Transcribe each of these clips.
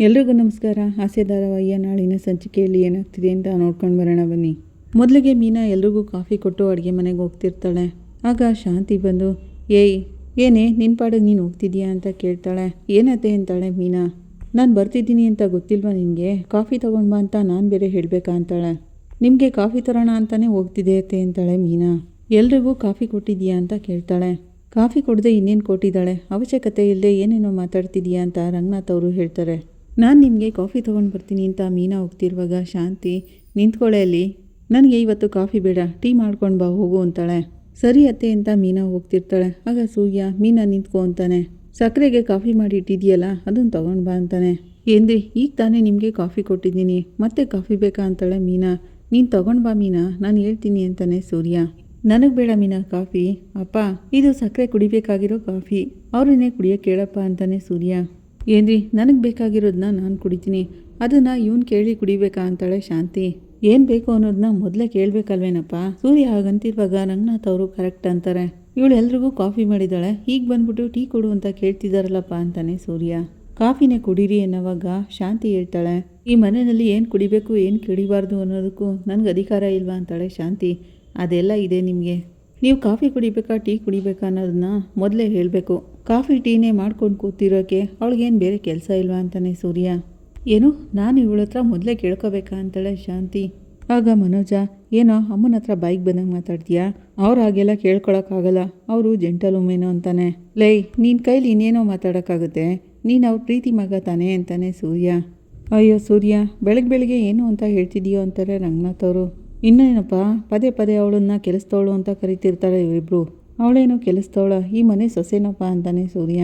ಎಲ್ರಿಗೂ ನಮಸ್ಕಾರ. ಹಾಸ್ಯ ಧಾರಾವಾಹಿಯ ನಾಳಿನ ಸಂಚಿಕೆಯಲ್ಲಿ ಏನಾಗ್ತಿದೆ ಅಂತ ನೋಡ್ಕೊಂಡು ಬರೋಣ ಬನ್ನಿ. ಮೊದಲಿಗೆ ಮೀನಾ ಎಲ್ರಿಗೂ ಕಾಫಿ ಕೊಟ್ಟು ಅಡುಗೆ ಮನೆಗೆ ಹೋಗ್ತಿರ್ತಾಳೆ. ಆಗ ಶಾಂತಿ ಬಂದು, ಏಯ್, ಏನೇ ನಿನ್ನ ಪಾಡಿಗೆ ನೀನು ಹೋಗ್ತಿದ್ಯಾ ಅಂತ ಕೇಳ್ತಾಳೆ. ಏನತ್ತೆ ಅಂತಾಳೆ ಮೀನಾ. ನಾನು ಬರ್ತಿದ್ದೀನಿ ಅಂತ ಗೊತ್ತಿಲ್ವಾ ನಿನಗೆ? ಕಾಫಿ ತಗೊಂಡು ಬಾ ಅಂತ ನಾನು ಬೇರೆ ಹೇಳಬೇಕಾ ಅಂತಾಳೆ. ನಿಮಗೆ ಕಾಫಿ ತರೋಣ ಅಂತಲೇ ಹೋಗ್ತಿದೆ ಅತ್ತೆ ಅಂತಾಳೆ ಮೀನಾ. ಎಲ್ರಿಗೂ ಕಾಫಿ ಕೊಟ್ಟಿದ್ಯಾ ಅಂತ ಕೇಳ್ತಾಳೆ. ಕಾಫಿ ಕೊಡದೆ ಇನ್ನೇನು ಕೊಟ್ಟಿದ್ದಾಳೆ? ಅವಶ್ಯಕತೆ ಇಲ್ಲದೆ ಏನೇನೋ ಮಾತಾಡ್ತಿದ್ಯಾ ಅಂತ ರಂಗನಾಥ್ ಅವರು ಹೇಳ್ತಾರೆ. ನಾನು ನಿಮಗೆ ಕಾಫಿ ತೊಗೊಂಡು ಬರ್ತೀನಿ ಅಂತ ಮೀನಾ ಹೋಗ್ತಿರುವಾಗ ಶಾಂತಿ ನಿಂತ್ಕೊಳ್ಳೆ ಅಲ್ಲಿ. ನನಗೆ ಇವತ್ತು ಕಾಫಿ ಬೇಡ, ಟೀ ಮಾಡ್ಕೊಂಡು ಬಾ, ಹೋಗು ಅಂತಾಳೆ. ಸರಿ ಅತ್ತೆ ಅಂತ ಮೀನಾ ಹೋಗ್ತಿರ್ತಾಳೆ. ಆಗ ಸೂರ್ಯ, ಮೀನಾ ನಿಂತ್ಕೊ ಅಂತಾನೆ. ಸಕ್ಕರೆಗೆ ಕಾಫಿ ಮಾಡಿ ಇಟ್ಟಿದೆಯಲ್ಲ ಅದನ್ನು ತೊಗೊಂಡು ಬಾ ಅಂತಾನೆ. ಏನ್ರಿ, ಈಗ ತಾನೇ ನಿಮಗೆ ಕಾಫಿ ಕೊಟ್ಟಿದ್ದೀನಿ, ಮತ್ತೆ ಕಾಫಿ ಬೇಕಾ ಅಂತಾಳೆ ಮೀನಾ. ನೀನು ತೊಗೊಂಡು ಬಾ ಮೀನಾ, ನಾನು ಹೇಳ್ತೀನಿ ಅಂತಾನೆ ಸೂರ್ಯ. ನನಗೆ ಬೇಡ ಮೀನಾ ಕಾಫಿ. ಅಪ್ಪ, ಇದು ಸಕ್ಕರೆ ಕುಡಿಬೇಕಾಗಿರೋ ಕಾಫಿ. ಅವ್ರನ್ನೇ ಕುಡಿಯೋಕ್ಕೆ ಕೇಳಪ್ಪ ಅಂತಾನೆ ಸೂರ್ಯ. ಏನ್ರಿ, ನನಗೆ ಬೇಕಾಗಿರೋದನ್ನ ನಾನು ಕುಡಿತೀನಿ. ಅದನ್ನು ಇವನು ಕೇಳಿ ಕುಡಿಬೇಕಾ ಅಂತಾಳೆ ಶಾಂತಿ. ಏನು ಬೇಕು ಅನ್ನೋದನ್ನ ಮೊದಲೇ ಕೇಳಬೇಕಲ್ವೇನಪ್ಪ? ಸೂರ್ಯ ಹಾಗಂತಿರುವಾಗ ರಂಗನಾಥ್ ಅವರು ಕರೆಕ್ಟ್ ಅಂತಾರೆ. ಇವಳು ಎಲ್ರಿಗೂ ಕಾಫಿ ಮಾಡಿದ್ದಾಳೆ ಈಗ ಬಂದ್ಬಿಟ್ಟು ಟೀ ಕೊಡು ಅಂತ ಕೇಳ್ತಿದ್ದಾರಲ್ಲಪ್ಪ ಅಂತಾನೆ ಸೂರ್ಯ. ಕಾಫಿನೇ ಕುಡೀರಿ ಅನ್ನೋವಾಗ ಶಾಂತಿ ಹೇಳ್ತಾಳೆ. ಈ ಮನೆಯಲ್ಲಿ ಏನು ಕುಡಿಬೇಕು, ಏನು ಕುಡಿಬಾರ್ದು ಅನ್ನೋದಕ್ಕೂ ನನಗೆ ಅಧಿಕಾರ ಇಲ್ವಾ ಅಂತಾಳೆ ಶಾಂತಿ. ಅದೆಲ್ಲ ಇದೆ ನಿಮಗೆ. ನೀವು ಕಾಫಿ ಕುಡಿಬೇಕಾ, ಟೀ ಕುಡಿಬೇಕಾ ಅನ್ನೋದನ್ನ ಮೊದಲೇ ಹೇಳಬೇಕು. ಕಾಫಿ, ಟೀನೇ ಮಾಡ್ಕೊಂಡು ಕೂತಿರೋಕ್ಕೆ ಅವಳಿಗೇನು ಬೇರೆ ಕೆಲಸ ಇಲ್ವಾ ಅಂತಾನೆ ಸೂರ್ಯ. ಏನು, ನಾನು ಇವಳ ಹತ್ರ ಮೊದಲೇ ಕೇಳ್ಕೋಬೇಕಾ ಅಂತಾಳೆ ಶಾಂತಿ. ಆಗ ಮನೋಜ, ಏನೋ ಅಮ್ಮನ ಹತ್ರ ಬೈಕ್ ಬಂದಂಗೆ ಮಾತಾಡ್ತೀಯಾ? ಅವ್ರು ಹಾಗೆಲ್ಲ ಕೇಳ್ಕೊಳಕ್ಕಾಗಲ್ಲ, ಅವರು ಜೆಂಟಲ್ ಉಮೇನೋ ಅಂತಾನೆ. ಲೈ ನಿನ್ನ ಕೈಲಿ ಇನ್ನೇನೋ ಮಾತಾಡೋಕ್ಕಾಗುತ್ತೆ, ನೀನು ಅವ್ರ ಪ್ರೀತಿ ಮಗ ತಾನೆ ಅಂತಾನೆ ಸೂರ್ಯ. ಅಯ್ಯೋ ಸೂರ್ಯ ಬೆಳಗ್ಗೆ ಬೆಳಗ್ಗೆ ಏನು ಅಂತ ಹೇಳ್ತಿದೀಯೋ ಅಂತಾರೆ ರಂಗನಾಥ್ ಅವರು. ಇನ್ನೇನಪ್ಪ, ಪದೇ ಪದೇ ಅವಳನ್ನ ಕೆಲಸದವಳು ಅಂತ ಕರಿತಿರ್ತಾರೆ ಇವರಿಬ್ರು. ಅವಳೇನೋ ಕೆಲಸದವಳ, ಈ ಮನೆ ಸೊಸೆನಪ್ಪ ಅಂತಾನೆ ಸೂರ್ಯ.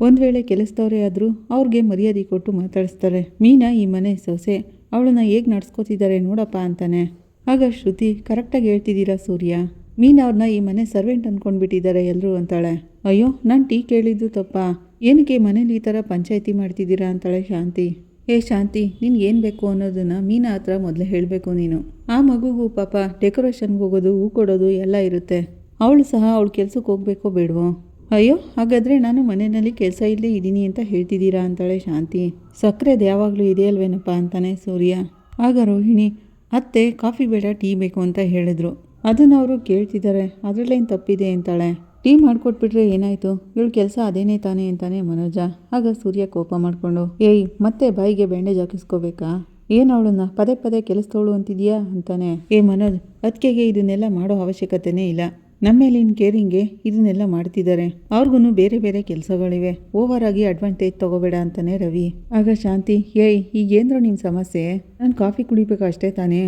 ಒಂದು ವೇಳೆ ಕೆಲಸದವರೇ ಆದರೂ ಅವ್ರಿಗೆ ಮರ್ಯಾದೆ ಕೊಟ್ಟು ಮಾತಾಡಿಸ್ತಾರೆ. ಮೀನಾ ಈ ಮನೆ ಸೊಸೆ, ಅವಳನ್ನ ಹೇಗೆ ನಡ್ಸ್ಕೊತಿದ್ದಾರೆ ನೋಡಪ್ಪ ಅಂತಾನೆ. ಆಗ ಶ್ರುತಿ ಕರೆಕ್ಟಾಗಿ ಹೇಳ್ತಿದ್ದೀರಾ ಸೂರ್ಯ? ಮೀನಾ ಅವ್ರನ್ನ ಈ ಮನೆ ಸರ್ವೆಂಟ್ ಅಂದ್ಕೊಂಡ್ಬಿಟ್ಟಿದ್ದಾರೆ ಎಲ್ಲರೂ ಅಂತಾಳೆ. ಅಯ್ಯೋ, ನಾನು ಟೀ ಕೇಳಿದ್ದು ತಪ್ಪ? ಏನಕ್ಕೆ ಮನೇಲಿ ಈ ಥರ ಪಂಚಾಯಿತಿ ಮಾಡ್ತಿದ್ದೀರಾ ಅಂತಾಳೆ ಶಾಂತಿ. ಏ ಶಾಂತಿ, ನಿನ್ಗೆ ಏನು ಬೇಕು ಅನ್ನೋದನ್ನ ಮೀನಾ ಹತ್ರ ಮೊದಲೇ ಹೇಳಬೇಕು ನೀನು. ಆ ಮಗುಗೂ ಪಾಪ ಡೆಕೋರೇಷನ್ಗೆ ಹೋಗೋದು, ಹೂ ಕೊಡೋದು ಎಲ್ಲ ಇರುತ್ತೆ. ಅವಳು ಸಹ ಅವಳು ಕೆಲಸಕ್ಕೆ ಹೋಗಬೇಕೋ ಬೇಡವೋ? ಅಯ್ಯೋ, ಹಾಗಾದರೆ ನಾನು ಮನೆಯಲ್ಲಿ ಕೆಲಸ ಇಲ್ಲೇ ಇದ್ದೀನಿ ಅಂತ ಹೇಳ್ತಿದ್ದೀರಾ ಅಂತಾಳೆ ಶಾಂತಿ. ಸಕ್ಕರೆದು ಯಾವಾಗಲೂ ಇದೆಯಲ್ವೇನಪ್ಪ ಅಂತಾನೆ ಸೂರ್ಯ. ಆಗ ರೋಹಿಣಿ, ಅತ್ತೆ, ಕಾಫಿ ಬೇಡ, ಟೀ ಬೇಕು ಅಂತ ಹೇಳಿದ್ರು. ಅದನ್ನು ಅವರು ಕೇಳ್ತಿದ್ದಾರೆ. ಅದರಲ್ಲೇನು ತಪ್ಪಿದೆ ಅಂತಾಳೆ. ಟೀ ಮಾಡಿಕೊಟ್ಬಿಟ್ರೆ ಏನಾಯಿತು? ಇವಳು ಕೆಲಸ ಅದೇನೇ ತಾನೇ ಅಂತಾನೆ ಮನೋಜ. ಆಗ ಸೂರ್ಯ ಕೋಪ ಮಾಡಿಕೊಂಡು, ಏಯ್, ಮತ್ತೆ ಬಾಯಿಗೆ ಬ್ಯಾಂಡೇಜ್ ಹಾಕಿಸ್ಕೋಬೇಕಾ ಏನು ಅವಳನ್ನ? ಪದೇ ಪದೇ ಕೆಲಸದವಳು ಅಂತಿದೀಯಾ? ಅಂತಾನೆ. ಏ ಮನೋಜ್ ಅದಕ್ಕೆಗೆ ಇದನ್ನೆಲ್ಲ ಮಾಡೋ ಅವಶ್ಯಕತೆನೇ ಇಲ್ಲ. ನಮ್ಮ ಮೇಲಿನ ಕೇರಿಂಗ್ಗೆ ಇದನ್ನೆಲ್ಲ ಮಾಡ್ತಿದ್ದಾರೆ. ಅವ್ರಿಗೂ ಬೇರೆ ಬೇರೆ ಕೆಲಸಗಳಿವೆ. ಓವರ್ ಆಗಿ ಅಡ್ವಾಂಟೇಜ್ ತಗೋಬೇಡ ಅಂತಾನೆ ರವಿ. ಆಗ ಶಾಂತಿ, ಏಯ್ ಈಗೇಂದ್ರೂ ನಿಮ್ಮ ಸಮಸ್ಯೆ? ನಾನು ಕಾಫಿ ಕುಡಿಬೇಕು ಅಷ್ಟೇ ತಾನೇ.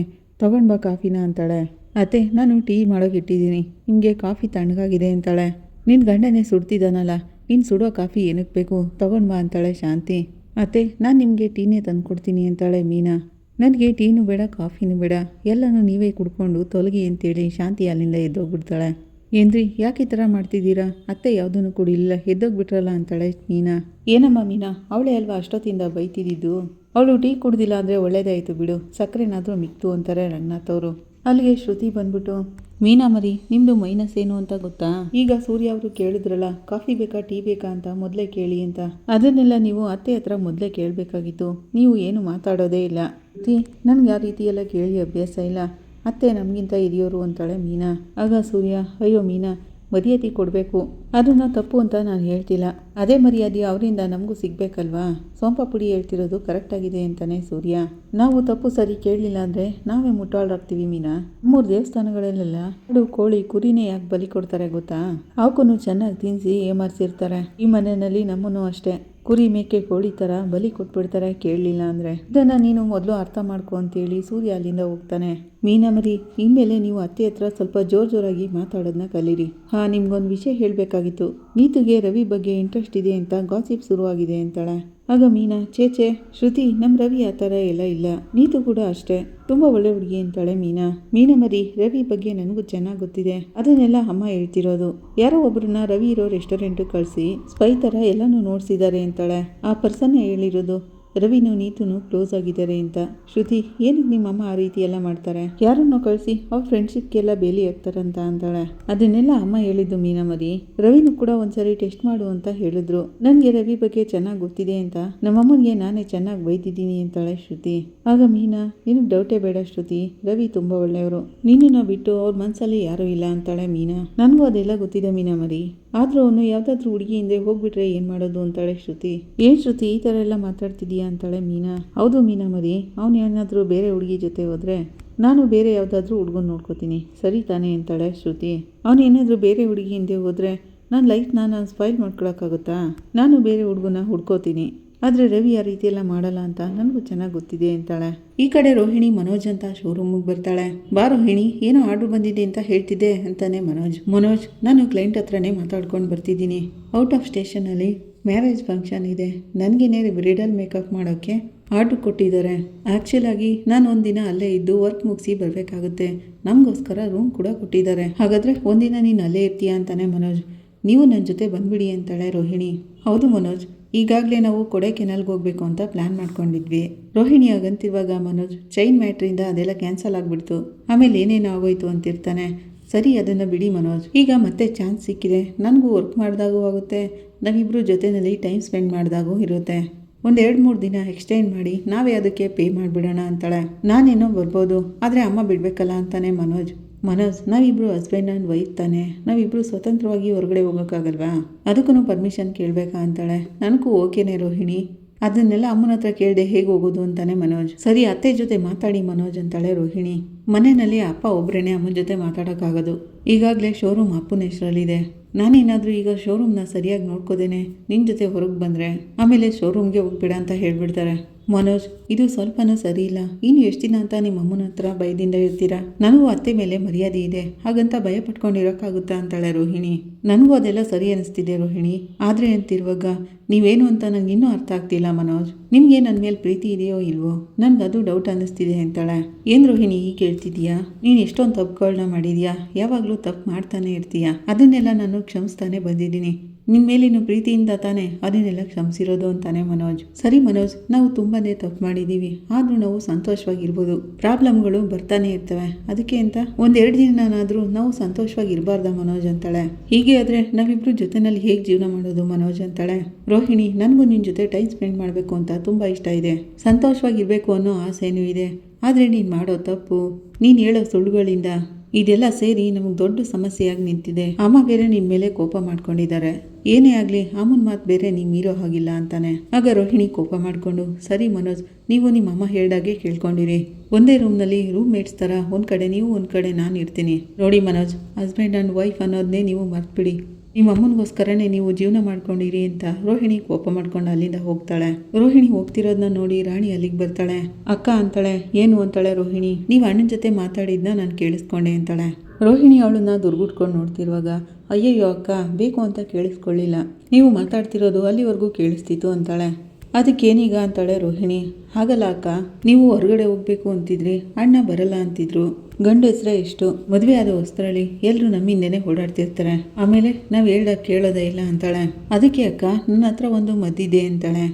ಬಾ ಕಾಫಿನ ಅಂತಾಳೆ. ಅತ್ತೆ, ನಾನು ಟೀ ಮಾಡೋಕೆ ಇಟ್ಟಿದ್ದೀನಿ. ನಿಮಗೆ ಕಾಫಿ ತಣ್ಣಗಾಗಿದೆ ಅಂತಾಳೆ. ನಿನ್ನ ಗಂಡನೇ ಸುಡ್ತಿದ್ದಾನಲ್ಲ ನೀನು ಸುಡೋ ಕಾಫಿ ಏನಕ್ಕೆ ಬೇಕು? ಬಾ ಅಂತಾಳೆ ಶಾಂತಿ. ಅತ್ತೆ, ನಾನು ನಿಮಗೆ ಟೀನೇ ತಂದ್ಕೊಡ್ತೀನಿ ಅಂತಾಳೆ ಮೀನಾ. ನನಗೆ ಟೀನು ಬೇಡ, ಕಾಫಿನೂ ಬೇಡ, ಎಲ್ಲನೂ ನೀವೇ ಕುಡ್ಕೊಂಡು ತೊಲಗಿ ಅಂತೇಳಿ ಶಾಂತಿ ಅಲ್ಲಿಂದ ಎದ್ದೋಗ್ಬಿಡ್ತಾಳೆ. ಏನ್ರಿ ಯಾಕೆ ಈ ಥರ ಮಾಡ್ತಿದ್ದೀರಾ? ಅತ್ತೆ ಯಾವುದನ್ನು ಕುಡಿಲಿಲ್ಲ ಎದ್ದೋಗ್ಬಿಟ್ರಲ್ಲ ಅಂತಾಳೆ ಮೀನಾ. ಏನಮ್ಮ ಮೀನಾ, ಅವಳೇ ಅಲ್ವಾ ಅಷ್ಟೊತ್ತಿಂದ ಬೈತಿದ್ದಿದ್ದು? ಅವಳು ಟೀ ಕುಡ್ದಿಲ್ಲ ಅಂದರೆ ಒಳ್ಳೇದಾಯಿತು ಬಿಡು, ಸಕ್ಕರೆನಾದರೂ ಮಿಕ್ತು ಅಂತಾರೆ ರಂಗನಾಥ್ ಅವರು. ಅಲ್ಲಿಗೆ ಶ್ರುತಿ ಬಂದ್ಬಿಟ್ಟು, ಮೀನಾ ಮರಿ ನಿಮ್ಮದು ಮೈನಸ್ ಏನು ಅಂತ ಗೊತ್ತಾ? ಈಗ ಸೂರ್ಯ ಅವರು ಕೇಳಿದ್ರಲ್ಲ, ಕಾಫಿ ಬೇಕಾ, ಟೀ ಬೇಕಾ ಅಂತ ಮೊದಲೇ ಕೇಳಿ ಅಂತ. ಅದನ್ನೆಲ್ಲ ನೀವು ಅತ್ತೆ ಹತ್ರ ಮೊದಲೇ ಕೇಳಬೇಕಾಗಿತ್ತು. ನೀವು ಏನು ಮಾತಾಡೋದೇ ಇಲ್ಲ. ನನ್ಗೆ ಆ ರೀತಿ ಎಲ್ಲ ಕೇಳಿ ಅಭ್ಯಾಸ ಇಲ್ಲ. ಅತ್ತೆ ನಮಗಿಂತ ಹಿರಿಯೋರು ಅಂತಾಳೆ ಮೀನಾ. ಆಗ ಸೂರ್ಯ, ಅಯ್ಯೋ ಮೀನಾ, ಮರ್ಯಾದೆ ಕೊಡಬೇಕು. ಅದನ್ನ ತಪ್ಪು ಅಂತ ನಾನು ಹೇಳ್ತಿಲ್ಲ. ಅದೇ ಮರ್ಯಾದೆ ಅವರಿಂದ ನಮಗೂ ಸಿಗ್ಬೇಕಲ್ವಾ? ಸೋಂಪ ಪುಡಿ ಹೇಳ್ತಿರೋದು ಕರೆಕ್ಟಾಗಿದೆ ಅಂತಾನೆ ಸೂರ್ಯ. ನಾವು ತಪ್ಪು ಸರಿ ಕೇಳಲಿಲ್ಲ ಅಂದರೆ ನಾವೇ ಮುಟ್ಟಾಳಾಗ್ತೀವಿ ಮೀನಾ. ಮೂರು ದೇವಸ್ಥಾನಗಳಲ್ಲೆಲ್ಲ ಎರಡು ಕೋಳಿ ಕುರಿನೇ ಯಾಕೆ ಬಲಿ ಕೊಡ್ತಾರೆ ಗೊತ್ತಾ? ಅವಕ್ಕೂ ಚೆನ್ನಾಗಿ ತಿನ್ನಿಸಿ ಏಮಾರಿಸಿರ್ತಾರೆ. ಈ ಮನೆಯಲ್ಲಿ ನಮ್ಮನ್ನು ಅಷ್ಟೇ. ಕುರಿ ಮೇಕೆ ಕೋಳಿ ಥರ ಬಲಿ ಕೊಟ್ಬಿಡ್ತಾರೆ ಕೇಳಲಿಲ್ಲ ಅಂದರೆ. ಇದನ್ನು ನೀನು ಮೊದಲು ಅರ್ಥ ಮಾಡ್ಕೊ ಅಂತೇಳಿ ಸೂರ್ಯ ಅಲ್ಲಿಂದ ಹೋಗ್ತಾನೆ. ಮೀನಾ ಮರಿ ಇನ್ಮೇಲೆ ನೀವು ಅತ್ತೆ ಹತ್ರ ಸ್ವಲ್ಪ ಜೋರ್ ಜೋರಾಗಿ ಮಾತಾಡೋದನ್ನ ಕಲೀರಿ. ಹಾ, ನಿಮ್ಗೊಂದು ವಿಷಯ ಹೇಳಬೇಕಾಗಿತ್ತು ನೀತುಗೆ ರವಿ ಬಗ್ಗೆ ಇಂಟ್ರೆಸ್ಟ್ ಇದೆ ಅಂತ ಗಾಸಿಪ್ ಶುರುವಾಗಿದೆ ಅಂತಾಳೆ. ಆಗ ಮೀನಾ ಚೇಚೆ ಶ್ರುತಿ ನಮ್ಮ ರವಿ ಆ ಥರ ಎಲ್ಲ ಇಲ್ಲ. ನೀತು ಕೂಡ ಅಷ್ಟೇ. ತುಂಬ ಒಳ್ಳೆ ಹುಡುಗಿ ಅಂತಾಳೆ ಮೀನಾ. ಮೀನಾ ಮರಿ, ರವಿ ಬಗ್ಗೆ ನನಗೂ ಚೆನ್ನಾಗಿ ಗೊತ್ತಿದೆ. ಅದನ್ನೆಲ್ಲ ಅಮ್ಮ ಹೇಳ್ತಿರೋದು. ಯಾರೋ ಒಬ್ಬರನ್ನ ರವಿ ಇರೋ ರೆಸ್ಟೋರೆಂಟ್ ಕಳಿಸಿ ಸ್ಪೈ ಥರ ಎಲ್ಲನೂ ನೋಡ್ಸಿದ್ದಾರೆ ಅಂತಾಳೆ. ಆ ಪರ್ಸನ್ನೇ ಹೇಳಿರೋದು ರವಿನೂ ನೀತುನು ಕ್ಲೋಸ್ ಆಗಿದ್ದಾರೆ ಅಂತ. ಶ್ರುತಿ ಏನಕ್ಕೆ ನಿಮ್ಮಮ್ಮ ಆ ರೀತಿ ಎಲ್ಲ ಮಾಡ್ತಾರೆ? ಯಾರನ್ನೋ ಕಳಿಸಿ ಅವ್ರ ಫ್ರೆಂಡ್ಶಿಪ್ಗೆಲ್ಲ ಬೇಲಿ ಆಗ್ತಾರಂತ ಅಂತಾಳೆ ಅದನ್ನೆಲ್ಲ ಅಮ್ಮ ಹೇಳಿದ್ದು ಮೀನಾ ಮರಿ ರವಿನೂ ಕೂಡ ಒಂದ್ಸರಿ ಟೆಸ್ಟ್ ಮಾಡು ಅಂತ ಹೇಳಿದ್ರು. ನನಗೆ ರವಿ ಬಗ್ಗೆ ಚೆನ್ನಾಗಿ ಗೊತ್ತಿದೆ ಅಂತ. ನಮ್ಮಮ್ಮನಿಗೆ ನಾನೇ ಚೆನ್ನಾಗಿ ಬೈದಿದ್ದೀನಿ ಅಂತಾಳೆ ಶ್ರುತಿ. ಆಗ ಮೀನಾ, ನಿನಗೆ ಡೌಟೇ ಬೇಡ ಶ್ರುತಿ. ರವಿ ತುಂಬಾ ಒಳ್ಳೆಯವರು. ನಿನ್ನನ್ನು ಬಿಟ್ಟು ಅವ್ರ ಮನಸ್ಸಲ್ಲಿ ಯಾರೂ ಇಲ್ಲ ಅಂತಾಳೆ ಮೀನಾ. ನನಗೂ ಅದೆಲ್ಲ ಗೊತ್ತಿದೆ ಮೀನಾ ಮರಿ ಆದ್ರೂ ಅವನು ಯಾವುದಾದ್ರೂ ಹುಡುಗಿ ಹಿಂದೆ ಹೋಗ್ಬಿಟ್ರೆ ಏನು ಮಾಡೋದು ಅಂತಾಳೆ ಶ್ರುತಿ. ಏನ್ ಶ್ರುತಿ, ಈ ತರ ಎಲ್ಲ ಮಾತಾಡ್ತಿದೀಯಾ ಅಂತಾಳೆ ಮೀನಾ. ಹೌದು ಮೀನಾ ಮರಿ, ಅವನು ಏನಾದರೂ ಬೇರೆ ಹುಡುಗಿ ಜೊತೆ ಹೋದರೆ ನಾನು ಬೇರೆ ಯಾವುದಾದ್ರೂ ಹುಡುಗನ ನೋಡ್ಕೋತೀನಿ. ಸರಿ ತಾನೇ ಅಂತಾಳೆ ಶ್ರುತಿ. ಅವನು ಏನಾದರೂ ಬೇರೆ ಹುಡುಗಿ ಹಿಂದೆ ಹೋದರೆ ನನ್ನ ಲೈಫ್ನ ನಾನು ಸ್ಪೈಲ್ ಮಾಡ್ಕೊಳಕ್ಕಾಗುತ್ತಾ? ನಾನು ಬೇರೆ ಹುಡುಗನ ಹುಡ್ಕೋತೀನಿ. ಆದರೆ ರವಿ ಆ ರೀತಿಯೆಲ್ಲ ಮಾಡಲ್ಲ ಅಂತ ನನಗೂ ಚೆನ್ನಾಗಿ ಗೊತ್ತಿದೆ ಅಂತಾಳೆ. ಈ ಕಡೆ ರೋಹಿಣಿ ಮನೋಜ್ ಅಂತ ಶೋರೂಮಿಗೆ ಬರ್ತಾಳೆ. ಬಾ ರೋಹಿಣಿ, ಏನೋ ಆರ್ಡ್ರ್ ಬಂದಿದೆ ಅಂತ ಹೇಳ್ತಿದ್ದೆ ಅಂತಾನೆ ಮನೋಜ್. ಮನೋಜ್, ನಾನು ಕ್ಲೈಂಟ್ ಹತ್ರನೇ ಮಾತಾಡ್ಕೊಂಡು ಬರ್ತಿದ್ದೀನಿ. ಔಟ್ ಆಫ್ ಸ್ಟೇಷನಲ್ಲಿ ಮ್ಯಾರೇಜ್ ಫಂಕ್ಷನ್ ಇದೆ. ನನಗೇನೇ ಬ್ರಿಡಲ್ ಮೇಕಪ್ ಮಾಡೋಕ್ಕೆ ಆರ್ಡ್ರ್ ಕೊಟ್ಟಿದ್ದಾರೆ. ಆ್ಯಕ್ಚುಲಾಗಿ ನಾನು ಒಂದಿನ ಅಲ್ಲೇ ಇದ್ದು ವರ್ಕ್ ಮುಗಿಸಿ ಬರಬೇಕಾಗುತ್ತೆ. ನಮಗೋಸ್ಕರ ರೂಮ್ ಕೂಡ ಕೊಟ್ಟಿದ್ದಾರೆ. ಹಾಗಾದರೆ ಒಂದಿನ ನೀನು ಅಲ್ಲೇ ಇರ್ತೀಯ ಅಂತಾನೆ ಮನೋಜ್. ನೀವು ನನ್ನ ಜೊತೆ ಬಂದ್ಬಿಡಿ ಅಂತಾಳೆ ರೋಹಿಣಿ. ಹೌದು ಮನೋಜ್ ಈಗಾಗಲೇ ನಾವು ಕೊಡೈಕೆನಲ್ಗೆ ಹೋಗ್ಬೇಕು ಅಂತ ಪ್ಲ್ಯಾನ್ ಮಾಡ್ಕೊಂಡಿದ್ವಿ. ರೋಹಿಣಿ ಆಗಂತಿರುವಾಗ ಮನೋಜ್ ಚೈನ್ ಮ್ಯಾಟ್ರಿಂದ ಅದೆಲ್ಲ ಕ್ಯಾನ್ಸಲ್ ಆಗಿಬಿಡ್ತು. ಆಮೇಲೆ ಏನೇನು ಆಗೋಯ್ತು ಅಂತಿರ್ತಾನೆ. ಸರಿ, ಅದನ್ನು ಬಿಡಿ ಮನೋಜ್. ಈಗ ಮತ್ತೆ ಚಾನ್ಸ್ ಸಿಕ್ಕಿದೆ. ನನಗೂ ವರ್ಕ್ ಮಾಡಿದಾಗೂ ಆಗುತ್ತೆ. ನಾವಿಬ್ಬರು ಜೊತೆಯಲ್ಲಿ ಟೈಮ್ ಸ್ಪೆಂಡ್ ಮಾಡಿದಾಗೂ ಇರುತ್ತೆ. ಒಂದು ಎರಡು ಮೂರು ದಿನ ಎಕ್ಸ್ಟೆಂಡ್ ಮಾಡಿ ನಾವೇ ಅದಕ್ಕೆ ಪೇ ಮಾಡಿಬಿಡೋಣ ಅಂತಾಳೆ. ನಾನೇನೋ ಬರ್ಬೋದು, ಆದರೆ ಅಮ್ಮ ಬಿಡಬೇಕಲ್ಲ ಅಂತಾನೆ ಮನೋಜ್. ಮನೋಜ್ ನಾವಿಬ್ರು ಹಸ್ಬೆಂಡ್ ಆ್ಯಂಡ್ ವೈಫ್ ತಾನೆ. ನಾವಿಬ್ರು ಸ್ವತಂತ್ರವಾಗಿ ಹೊರಗಡೆ ಹೋಗೋಕ್ಕಾಗಲ್ವಾ? ಅದಕ್ಕೂ ಪರ್ಮಿಷನ್ ಕೇಳಬೇಕಾ ಅಂತಾಳೆ. ನನಗೂ ಓಕೆನೆ ರೋಹಿಣಿ ಅದನ್ನೆಲ್ಲ ಅಮ್ಮನ ಹತ್ರ ಕೇಳಿದೆ ಹೇಗೆ ಹೋಗೋದು ಅಂತಾನೆ ಮನೋಜ್. ಸರಿ, ಅತ್ತೆ ಜೊತೆ ಮಾತಾಡಿ ಮನೋಜ್ ಅಂತಾಳೆ ರೋಹಿಣಿ. ಮನೆಯಲ್ಲಿ ಅಪ್ಪ ಒಬ್ಬರೇನೆ ಅಮ್ಮನ ಜೊತೆ ಮಾತಾಡೋಕ್ಕಾಗೋದು. ಈಗಾಗಲೇ ಶೋರೂಮ್ ಅಪ್ಪನ ಹೆಸರಲ್ಲಿದೆ. ನಾನೇನಾದರೂ ಈಗ ಶೋರೂಮ್ನ ಸರಿಯಾಗಿ ನೋಡ್ಕೋದೇನೆ ನಿನ್ನ ಜೊತೆ ಹೊರಗೆ ಬಂದರೆ, ಆಮೇಲೆ ಶೋರೂಮ್ಗೆ ಹೋಗ್ಬೇಡ ಅಂತ ಹೇಳಿಬಿಡ್ತಾರೆ. ಮನೋಜ್, ಇದು ಸ್ವಲ್ಪನೂ ಸರಿ ಇಲ್ಲ ಇನ್ನು ಎಷ್ಟು ದಿನ ಅಂತ ನಿಮ್ಮ ಅಮ್ಮನ ಹತ್ರ ಭಯದಿಂದ ಇರ್ತೀರಾ? ನನಗೂ ಅತ್ತೆ ಮೇಲೆ ಮರ್ಯಾದೆ ಇದೆ. ಹಾಗಂತ ಭಯ ಪಟ್ಕೊಂಡಿರೋಕ್ಕಾಗುತ್ತಾ ಅಂತಾಳೆ ರೋಹಿಣಿ. ನನಗೂ ಅದೆಲ್ಲ ಸರಿ ಅನಿಸ್ತಿದೆ ರೋಹಿಣಿ. ಆದರೆ ಅಂತಿರುವಾಗ, ನೀವೇನು ಅಂತ ನಂಗೆ ಇನ್ನೂ ಅರ್ಥ ಆಗ್ತಿಲ್ಲ ಮನೋಜ್. ನಿಮಗೆ ನನ್ನ ಮೇಲೆ ಪ್ರೀತಿ ಇದೆಯೋ ಇಲ್ವೋ? ನನಗದು ಡೌಟ್ ಅನ್ನಿಸ್ತಿದೆ ಅಂತಾಳೆ. ಏನು ರೋಹಿಣಿ ಈಗ ಹೇಳ್ತಿದ್ಯಾ? ನೀನು ಎಷ್ಟೊಂದು ತಪ್ಪುಗಳನ್ನ ಮಾಡಿದ್ಯಾ? ಯಾವಾಗಲೂ ತಪ್ಪು ಮಾಡ್ತಾನೆ ಇರ್ತೀಯಾ? ಅದನ್ನೆಲ್ಲ ನಾನು ಕ್ಷಮಿಸ್ತಾನೆ ಬಂದಿದ್ದೀನಿ. ನಿಮ್ಮ ಮೇಲಿನ ಪ್ರೀತಿಯಿಂದ ತಾನೇ ಅದನ್ನೆಲ್ಲ ಕ್ಷಮಿಸಿರೋದು ಅಂತಾನೆ ಮನೋಜ್. ಸರಿ ಮನೋಜ್, ನಾವು ತುಂಬಾನೇ ತಪ್ಪು ಮಾಡಿದ್ದೀವಿ ಆದರೂ ನಾವು ಸಂತೋಷವಾಗಿರ್ಬೋದು. ಪ್ರಾಬ್ಲಮ್ಗಳು ಬರ್ತಾನೆ ಇರ್ತವೆ. ಅದಕ್ಕೆ ಅಂತ ಒಂದೆರಡು ದಿನನಾದರೂ ನಾವು ಸಂತೋಷವಾಗಿ ಇರಬಾರ್ದ ಮನೋಜ್ ಅಂತಾಳೆ. ಹೀಗೆ ಆದರೆ ನಾವಿಬ್ರು ಜೊತೆನಲ್ಲಿ ಹೇಗೆ ಜೀವನ ಮಾಡೋದು ಮನೋಜ್ ಅಂತಾಳೆ? ರೋಹಿಣಿ, ನನಗೂ ನಿನ್ನ ಜೊತೆ ಟೈಮ್ ಸ್ಪೆಂಡ್ ಮಾಡಬೇಕು ಅಂತ ತುಂಬ ಇಷ್ಟ ಇದೆ. ಸಂತೋಷವಾಗಿರಬೇಕು ಅನ್ನೋ ಆಸೆನೂ ಇದೆ. ಆದರೆ ನೀನು ಮಾಡೋ ತಪ್ಪು. ನೀನು ಹೇಳೋ ಸುಳ್ಳುಗಳಿಂದ ಇದೆಲ್ಲ ಸೇರಿ ನಮಗೆ ದೊಡ್ಡ ಸಮಸ್ಯೆಯಾಗಿ ನಿಂತಿದೆ. ಅಮ್ಮ ಬೇರೆ ನಿನ್ನ ಮೇಲೆ ಕೋಪ ಮಾಡ್ಕೊಂಡಿದ್ದಾರೆ. ಏನೇ ಆಗಲಿ ಅಮ್ಮನ ಮಾತು ಬೇರೆ ನೀವು ಮೀರೋ ಹಾಗಿಲ್ಲ ಅಂತಾನೆ. ಆಗ ರೋಹಿಣಿ ಕೋಪ ಮಾಡಿಕೊಂಡು, ಸರಿ ಮನೋಜ್, ನೀವು ನಿಮ್ಮ ಅಮ್ಮ ಹೇಳ್ದಾಗೆ ಕೇಳ್ಕೊಂಡಿರಿ. ಒಂದೇ ರೂಮ್ನಲ್ಲಿ ರೂಮ್ ಮೇಟ್ಸ್ ಥರ ಒಂದು ಕಡೆ ನೀವು, ಒಂದು ಕಡೆ ನಾನು ಇರ್ತೀನಿ. ನೋಡಿ ಮನೋಜ್ ಹಸ್ಬೆಂಡ್ ಆ್ಯಂಡ್ ವೈಫ್ ಅನ್ನೋದನ್ನೇ ನೀವು ಮರ್ತ್ಬಿಡಿ. ನಿಮ್ಮ ಅಮ್ಮನಿಗೋಸ್ಕರನೇ ನೀವು ಜೀವನ ಮಾಡ್ಕೊಂಡಿರಿ ಅಂತ ರೋಹಿಣಿ ಕೋಪ ಮಾಡ್ಕೊಂಡು ಅಲ್ಲಿಂದ ಹೋಗ್ತಾಳೆ. ರೋಹಿಣಿ ಹೋಗ್ತಿರೋದನ್ನ ನೋಡಿ ರಾಣಿ ಅಲ್ಲಿಗೆ ಬರ್ತಾಳೆ. ಅಕ್ಕ ಅಂತಾಳೆ, ಏನು ಅಂತಾಳೆ ರೋಹಿಣಿ? ನೀವು ಅಣ್ಣನ ಜೊತೆ ಮಾತಾಡಿದ್ನ ನಾನು ಕೇಳಿಸ್ಕೊಂಡೆ ಅಂತಾಳೆ. ರೋಹಿಣಿ ಅವಳನ್ನ ದುರ್ಗುಟ್ಕೊಂಡು ನೋಡ್ತಿರುವಾಗ, ಅಯ್ಯಯ್ಯೋ ಅಕ್ಕ, ಬೇಕು ಅಂತ ಕೇಳಿಸ್ಕೊಳ್ಳಿಲ್ಲ. ನೀವು ಮಾತಾಡ್ತಿರೋದು ಅಲ್ಲಿವರೆಗೂ ಕೇಳಿಸ್ತಿತ್ತು ಅಂತಾಳೆ. ಅದಕ್ಕೇನೀಗ ಅಂತಾಳೆ ರೋಹಿಣಿ. ಹಾಗಲ್ಲ ಅಕ್ಕ ನೀವು ಹೊರಗಡೆ ಹೋಗ್ಬೇಕು ಅಂತಿದ್ರಿ, ಅಣ್ಣ ಬರಲ್ಲ ಅಂತಿದ್ರು. ಗಂಡ ಹೆಸ್ರ ಎಷ್ಟು? ಮದುವೆ ಆದ ಹೊಸ್ತ್ರಳಿ ಎಲ್ಲರೂ ನಮ್ಮಿಂದನೇ ಓಡಾಡ್ತಿರ್ತಾರೆ. ಆಮೇಲೆ ನಾವು ಹೇಳ್ದಾಗ ಕೇಳೋದೇ ಇಲ್ಲ ಅಂತಾಳೆ. ಅದಕ್ಕೆ ಅಕ್ಕ ನನ್ನ ಹತ್ರ ಒಂದು ಮದ್ದಿದೆ ಅಂತಾಳೆ.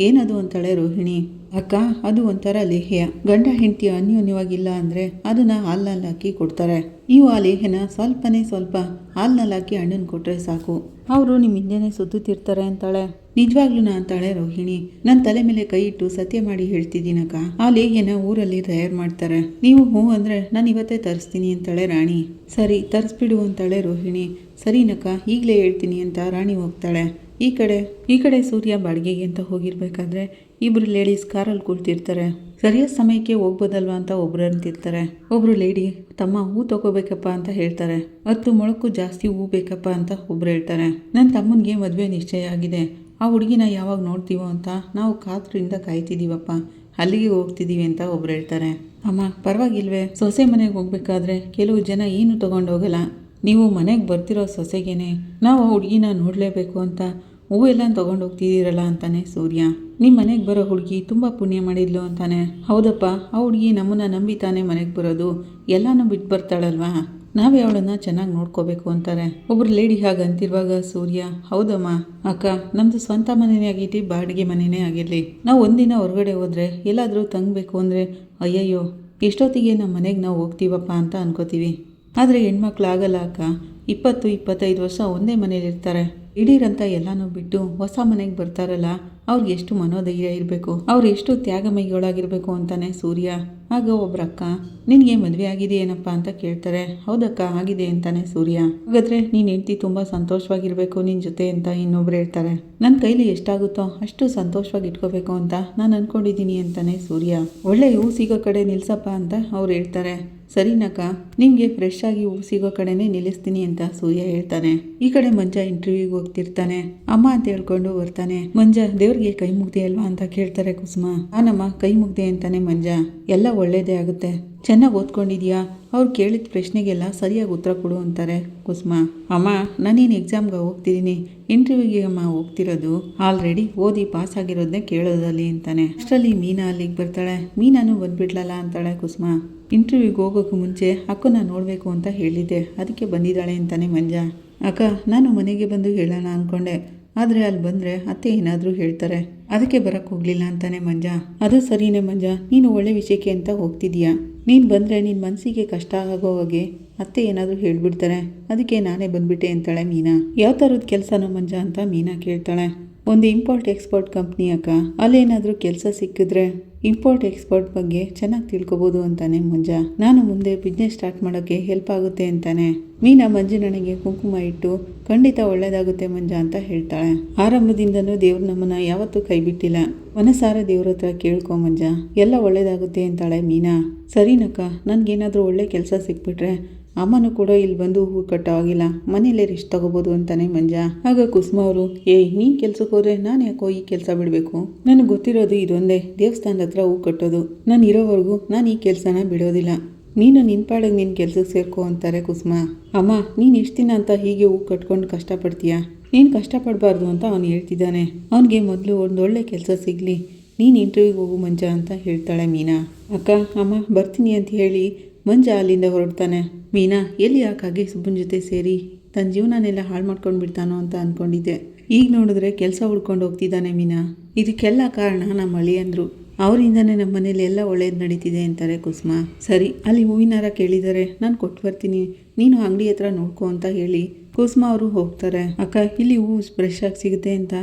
ಏನದು ಅಂತಾಳೆ ರೋಹಿಣಿ. ಅಕ್ಕ, ಅದು ಒಂಥರ ಲೇಹ್ಯ. ಗಂಡ ಹೆಂಡತಿ ಅನ್ಯೋನ್ಯವಾಗಿಲ್ಲ ಅಂದರೆ ಅದನ್ನ ಹಾಲ್ನಲ್ಲಿ ಹಾಕಿ ಕೊಡ್ತಾರೆ. ನೀವು ಆ ಲೇಹ್ಯನ ಸ್ವಲ್ಪನೇ ಸ್ವಲ್ಪ ಹಾಲ್ನಲ್ಲಿ ಹಾಕಿ ಹಣ್ಣನ್ನು ಕೊಟ್ಟರೆ ಸಾಕು. ಅವರು ನಿಮ್ಮ ಹಿಂದೆನೇ ಸುತ್ತುತ್ತಿರ್ತಾರೆ ಅಂತಾಳೆ. ನಿಜವಾಗ್ಲೂ ಅಂತಾಳೆ ರೋಹಿಣಿ. ನನ್ನ ತಲೆ ಮೇಲೆ ಕೈ ಇಟ್ಟು ಸತ್ಯ ಮಾಡಿ ಹೇಳ್ತಿದ್ದೀನಕ್ಕ ಆ ಲೇಹ್ಯನ ಊರಲ್ಲಿ ತಯಾರು ಮಾಡ್ತಾರೆ. ನೀವು ಹ್ಞೂ ಅಂದರೆ ನಾನು ಇವತ್ತೇ ತರಿಸ್ತೀನಿ ಅಂತಾಳೆ ರಾಣಿ. ಸರಿ, ತರಿಸ್ಬಿಡು ಅಂತಾಳೆ ರೋಹಿಣಿ. ಸರಿನಕ್ಕ, ಈಗಲೇ ಹೇಳ್ತೀನಿ ಅಂತ ರಾಣಿ ಹೋಗ್ತಾಳೆ. ಈ ಕಡೆ ಈ ಕಡೆ ಸೂರ್ಯ ಬಾಡಿಗೆಗೆ ಅಂತ ಹೋಗಿರ್ಬೇಕಾದ್ರೆ ಇಬ್ರು ಲೇಡೀಸ್ ಕಾರಲ್ಲಿ ಕೂಳ್ತಿರ್ತಾರೆ ಸರಿಯಾದ ಸಮಯಕ್ಕೆ ಹೋಗ್ಬೋದಲ್ವಾ ಅಂತ ಒಬ್ರು ಅಂತಿರ್ತಾರೆ. ಒಬ್ರು ಲೇಡಿ ತಮ್ಮ ಹೂ ತಗೋಬೇಕಪ್ಪ ಅಂತ ಹೇಳ್ತಾರೆ. ಹತ್ತು ಮೊಳಕು ಜಾಸ್ತಿ ಹೂ ಬೇಕಪ್ಪ ಅಂತ ಒಬ್ರು ಹೇಳ್ತಾರೆ. ನನ್ನ ತಮ್ಮನಿಗೆ ಮದುವೆ ನಿಶ್ಚಯ ಆಗಿದೆ. ಆ ಹುಡುಗಿನ ಯಾವಾಗ ನೋಡ್ತೀವೋ ಅಂತ ನಾವು ಕಾತ್ರಿಂದ ಕಾಯ್ತಿದ್ದೀವಪ್ಪ ಅಲ್ಲಿಗೆ ಹೋಗ್ತಿದ್ದೀವಿ ಅಂತ ಒಬ್ರು ಹೇಳ್ತಾರೆ. ಅಮ್ಮ, ಪರವಾಗಿಲ್ವೇ. ಸೊಸೆ ಮನೆಗೆ ಹೋಗ್ಬೇಕಾದ್ರೆ ಕೆಲವು ಜನ ಏನು ತಗೊಂಡು ಹೋಗಲ್ಲ ನೀವು ಮನೆಗೆ ಬರ್ತಿರೋ ಸೊಸೆಗೇನೆ ನಾವು ಆ ಹುಡುಗಿನ ನೋಡಲೇಬೇಕು ಅಂತ ಹೂವೆಲ್ಲ ತೊಗೊಂಡು ಹೋಗ್ತಿದ್ದೀರಲ್ಲ ಅಂತಾನೆ ಸೂರ್ಯ. ನಿಮ್ಮ ಮನೆಗೆ ಬರೋ ಹುಡುಗಿ ತುಂಬ ಪುಣ್ಯ ಮಾಡಿದ್ಲು ಅಂತಾನೆ. ಹೌದಪ್ಪ, ಆ ಹುಡುಗಿ ನಮ್ಮನ್ನು ನಂಬಿ ತಾನೇ ಮನೆಗೆ ಬರೋದು. ಎಲ್ಲನೂ ಬಿಟ್ಟು ಬರ್ತಾಳಲ್ವಾ? ನಾವೇ ಅವಳನ್ನ ಚೆನ್ನಾಗಿ ನೋಡ್ಕೋಬೇಕು ಅಂತಾರೆ. ಒಬ್ರು ಲೇಡಿ ಹಾಗೆ ಅಂತಿರುವಾಗ ಸೂರ್ಯ, ಹೌದಮ್ಮ. ಅಕ್ಕ, ನಮ್ದು ಸ್ವಂತ ಮನೆನೇ ಆಗಿತಿ ಬಾಡಿಗೆ ಮನೆನೇ ಆಗಿರಲಿ. ನಾವು ಒಂದಿನ ಹೊರಗಡೆ ಹೋದ್ರೆ ಎಲ್ಲಾದರೂ ತಂಗಬೇಕು ಅಂದರೆ, ಅಯ್ಯಯ್ಯೋ, ಎಷ್ಟೊತ್ತಿಗೆ ನಮ್ಮ ಮನೆಗೆ ನಾವು ಹೋಗ್ತೀವಪ್ಪ ಅಂತ ಅನ್ಕೋತೀವಿ. ಆದರೆ ಹೆಣ್ಮಕ್ಳು ಆಗಲ್ಲ ಅಕ್ಕ. ಇಪ್ಪತ್ತು, ಇಪ್ಪತ್ತೈದು ವರ್ಷ ಒಂದೇ ಮನೇಲಿರ್ತಾರೆ ಇಡೀರಂತ ಎಲ್ಲನೂ ಬಿಟ್ಟು ಹೊಸ ಮನೆಗೆ ಬರ್ತಾರಲ್ಲ. ಅವ್ರಿಗೆ ಎಷ್ಟು ಮನೋಧೈರ್ಯ ಇರಬೇಕು, ಅವ್ರು ಎಷ್ಟು ತ್ಯಾಗಮಯಿಗಳಾಗಿರ್ಬೇಕು ಅಂತಾನೆ ಸೂರ್ಯ. ಆಗ ಒಬ್ರಕ್ಕ ನಿನಗೆ ಮದುವೆ ಆಗಿದೆ ಏನಪ್ಪ ಅಂತ ಕೇಳ್ತಾರೆ. ಹೌದಕ್ಕ, ಆಗಿದೆ ಅಂತಾನೆ ಸೂರ್ಯ. ಹಾಗಾದ್ರೆ ನೀನ್ ಹೆಂಡತಿ ತುಂಬಾ ಸಂತೋಷವಾಗಿರ್ಬೇಕು ನಿನ್ ಜೊತೆ ಅಂತ ಇನ್ನೊಬ್ರು ಹೇಳ್ತಾರೆ. ನನ್ನ ಕೈಲಿ ಎಷ್ಟಾಗುತ್ತೋ ಅಷ್ಟು ಸಂತೋಷವಾಗಿ ಇಟ್ಕೋಬೇಕು ಅಂತ ನಾನು ಅನ್ಕೊಂಡಿದ್ದೀನಿ ಅಂತಾನೆ ಸೂರ್ಯ. ಒಳ್ಳೆ ಹೂ ಸಿಗೋ ಕಡೆ ನಿಲ್ಸಪ್ಪ ಅಂತ ಅವ್ರು ಹೇಳ್ತಾರೆ. ಸರಿನಕ್ಕ ನಿಮ್ಗೆ ಫ್ರೆಶ್ ಆಗಿ ಹೂ ಸಿಗೋ ಕಡೆನೇ ನಿಲ್ಲಿಸ್ತೀನಿ ಅಂತ ಸೂರ್ಯ ಹೇಳ್ತಾನೆ. ಈ ಕಡೆ ಮಂಜ ಇಂಟರ್ವ್ಯೂಗೆ ಹೋಗ್ತಿರ್ತಾನೆ. ಅಮ್ಮ ಅಂತ ಹೇಳ್ಕೊಂಡು ಬರ್ತಾನೆ. ಮಂಜ ದೇವ್ರಿಗೆ ಕೈ ಮುಗ್ದೆ ಅಲ್ವಾ ಅಂತ ಕೇಳ್ತಾರೆ ಕುಸುಮ. ಆನಮ್ಮ ಕೈ ಮುಗ್ದೆ ಅಂತಾನೆ ಮಂಜ. ಎಲ್ಲ ಒಳ್ಳೇದೇ ಆಗುತ್ತೆ. ಚೆನ್ನಾಗಿ ಓದ್ಕೊಂಡಿದ್ಯಾ? ಅವ್ರು ಕೇಳಿದ ಪ್ರಶ್ನೆಗೆಲ್ಲ ಸರಿಯಾಗಿ ಉತ್ತರ ಕೊಡು ಅಂತಾರೆ ಕುಸುಮ. ಅಮ್ಮ, ನಾನೇನು ಎಕ್ಸಾಮ್ಗೆ ಹೋಗ್ತಿದ್ದೀನಿ ಇಂಟರ್ವ್ಯೂಗೆ ಅಮ್ಮ ಹೋಗ್ತಿರೋದು. ಆಲ್ರೆಡಿ ಓದಿ ಪಾಸ್ ಆಗಿರೋದನ್ನೇ ಕೇಳೋದಲ್ಲಿ ಅಂತಾನೆ. ಅಷ್ಟರಲ್ಲಿ ಮೀನಾ ಅಲ್ಲಿಗೆ ಬರ್ತಾಳೆ. ಮೀನಾನು ಬಂದ್ಬಿಡ್ಲಲ್ಲ ಅಂತಾಳೆ ಕುಸುಮ. ಇಂಟರ್ವ್ಯೂಗೆ ಹೋಗೋಕೆ ಮುಂಚೆ ಅಕ್ಕನ ನೋಡಬೇಕು ಅಂತ ಹೇಳಿದ್ದೆ. ಅದಕ್ಕೆ ಬಂದಿದ್ದಾಳೆ ಅಂತಾನೆ ಮಂಜ. ಅಕ್ಕ, ನಾನು ಮನೆಗೆ ಬಂದು ಹೇಳೋಣ ಅಂದ್ಕೊಂಡೆ ಆದರೆ ಅಲ್ಲಿ ಬಂದರೆ ಅತ್ತೆ ಏನಾದರೂ ಹೇಳ್ತಾರೆ. ಅದಕ್ಕೆ ಬರಕ್ಕೆ ಹೋಗಲಿಲ್ಲ ಅಂತಾನೆ ಮಂಜ. ಅದು ಸರಿನೇ ಮಂಜ, ನೀನು ಒಳ್ಳೆ ವಿಷಯಕ್ಕೆ ಅಂತ ಹೋಗ್ತಿದ್ಯಾ? ನೀನು ಬಂದರೆ ನಿನ್ನ ಮನಸ್ಸಿಗೆ ಕಷ್ಟ ಆಗೋ ಹಾಗೆ ಅತ್ತೆ ಏನಾದರೂ ಹೇಳ್ಬಿಡ್ತಾರೆ. ಅದಕ್ಕೆ ನಾನೇ ಬಂದ್ಬಿಟ್ಟೆ ಅಂತಾಳೆ ಮೀನಾ. ಯಾವ ಥರದ ಕೆಲಸನೋ ಮಂಜ ಅಂತ ಮೀನಾ ಕೇಳ್ತಾಳೆ. ಒಂದು ಇಂಪೋರ್ಟ್ ಎಕ್ಸ್ಪೋರ್ಟ್ ಕಂಪ್ನಿ ಅಕ್ಕ, ಅಲ್ಲೇನಾದರೂ ಕೆಲಸ ಸಿಕ್ಕಿದ್ರೆ ಇಂಪೋರ್ಟ್ ಎಕ್ಸ್ಪೋರ್ಟ್ ಬಗ್ಗೆ ಚೆನ್ನಾಗಿ ತಿಳ್ಕೊಬೋದು ಅಂತಾನೆ ಮುಂಜಾ. ನಾನು ಮುಂದೆ ಬಿಸ್ನೆಸ್ ಸ್ಟಾರ್ಟ್ ಮಾಡೋಕ್ಕೆ ಹೆಲ್ಪ್ ಆಗುತ್ತೆ ಅಂತಾನೆ. ಮೀನಾ ಮಂಜುನನಿಗೆ ಕುಂಕುಮ ಇಟ್ಟು, ಖಂಡಿತ ಒಳ್ಳೇದಾಗುತ್ತೆ ಮಂಜ ಅಂತ ಹೇಳ್ತಾಳೆ. ಆರಂಭದಿಂದನೂ ದೇವ್ರು ನಮ್ಮನ್ನ ಯಾವತ್ತೂ ಕೈ ಬಿಟ್ಟಿಲ್ಲ ಮನಸಾರ ದೇವ್ರ ಹತ್ರ ಕೇಳ್ಕೊ ಮಂಜ. ಎಲ್ಲ ಒಳ್ಳೇದಾಗುತ್ತೆ ಅಂತಾಳೆ ಮೀನಾ. ಸರಿನಕ್ಕ, ನನಗೇನಾದರೂ ಒಳ್ಳೆ ಕೆಲಸ ಸಿಕ್ಬಿಟ್ರೆ ಅಮ್ಮನೂ ಕೂಡ ಇಲ್ಲಿ ಬಂದು ಹೂ ಕಟ್ಟೋ ಆಗಿಲ್ಲ ಮನೇಲೇ ರೆಸ್ಟ್ ತಗೋಬೋದು ಅಂತಾನೆ ಮಂಜ. ಆಗ ಕುಸುಮ ಅವರು, ಏಯ್, ನೀನು ಕೆಲ್ಸಕ್ಕೆ ಹೋದ್ರೆ ನಾನು ಯಾಕೋ ಈ ಕೆಲಸ ಬಿಡಬೇಕು? ನನಗೆ ಗೊತ್ತಿರೋದು ಇದೊಂದೇ, ದೇವಸ್ಥಾನದ ಹತ್ರ ಹೂ ಕಟ್ಟೋದು. ನಾನು ಇರೋವರೆಗೂ ನಾನು ಈ ಕೆಲಸನ ಬಿಡೋದಿಲ್ಲ. ನೀನು ನಿನ್ನ ಪಾಡಿಗೆ ನಿನ್ನ ಕೆಲಸಕ್ಕೆ ಸೇರ್ಕೋ, ಅಂತಾರೆ ಕುಸುಮ. ಅಮ್ಮ, ನೀನು ಎಷ್ಟು ದಿನ ಅಂತ ಹೀಗೆ ಹೂ ಕಟ್ಕೊಂಡು ಕಷ್ಟಪಡ್ತೀಯಾ? ನೀನು ಕಷ್ಟಪಡಬಾರ್ದು ಅಂತ ಅವನು ಹೇಳ್ತಿದ್ದಾನೆ. ಅವನಿಗೆ ಮೊದಲು ಒಂದೊಳ್ಳೆ ಕೆಲಸ ಸಿಗಲಿ. ನೀನು ಇಂಟರ್ವ್ಯೂಗೆ ಹೋಗು ಮಂಜ ಅಂತ ಹೇಳ್ತಾಳೆ ಮೀನಾ. ಅಕ್ಕ, ಅಮ್ಮ, ಬರ್ತೀನಿ ಅಂತ ಹೇಳಿ ಮಂಜ ಅಲ್ಲಿಂದ ಹೊರಡ್ತಾನೆ. ಮೀನಾ, ಎಲ್ಲಿ ಯಾಕಾಗಿ ಸುಬ್ಬನ ಜೊತೆ ಸೇರಿ? ತನ್ನ ಜೀವನನೆಲ್ಲ ಹಾಳು ಮಾಡ್ಕೊಂಡು ಬಿಡ್ತಾನೋ ಅಂತ ಅಂದ್ಕೊಂಡಿದ್ದೆ ಈಗ ನೋಡಿದ್ರೆ ಕೆಲಸ ಹುಡ್ಕೊಂಡು ಹೋಗ್ತಿದ್ದಾನೆ ಮೀನಾ. ಇದಕ್ಕೆಲ್ಲ ಕಾರಣ ನಮ್ಮ ಅಳಿಯಂದರು ಅವರಿಂದನೇ ನಮ್ಮ ಮನೇಲಿ ಎಲ್ಲ ಒಳ್ಳೇದು ನಡೀತಿದೆ ಅಂತಾರೆ ಕುಸುಮ. ಸರಿ, ಅಲ್ಲಿ ಹೂವಿನಾರ ಕೇಳಿದ್ದಾರೆ ನಾನು ಕೊಟ್ಟು ಬರ್ತೀನಿ. ನೀನು ಅಂಗಡಿ ಹತ್ರ ನೋಡ್ಕೊ ಅಂತ ಹೇಳಿ ಕುಸುಮ ಅವರು ಹೋಗ್ತಾರೆ. ಅಕ್ಕ, ಇಲ್ಲಿ ಹೂವು ಫ್ರೆಶ್ ಆಗಿ ಸಿಗುತ್ತೆ ಅಂತ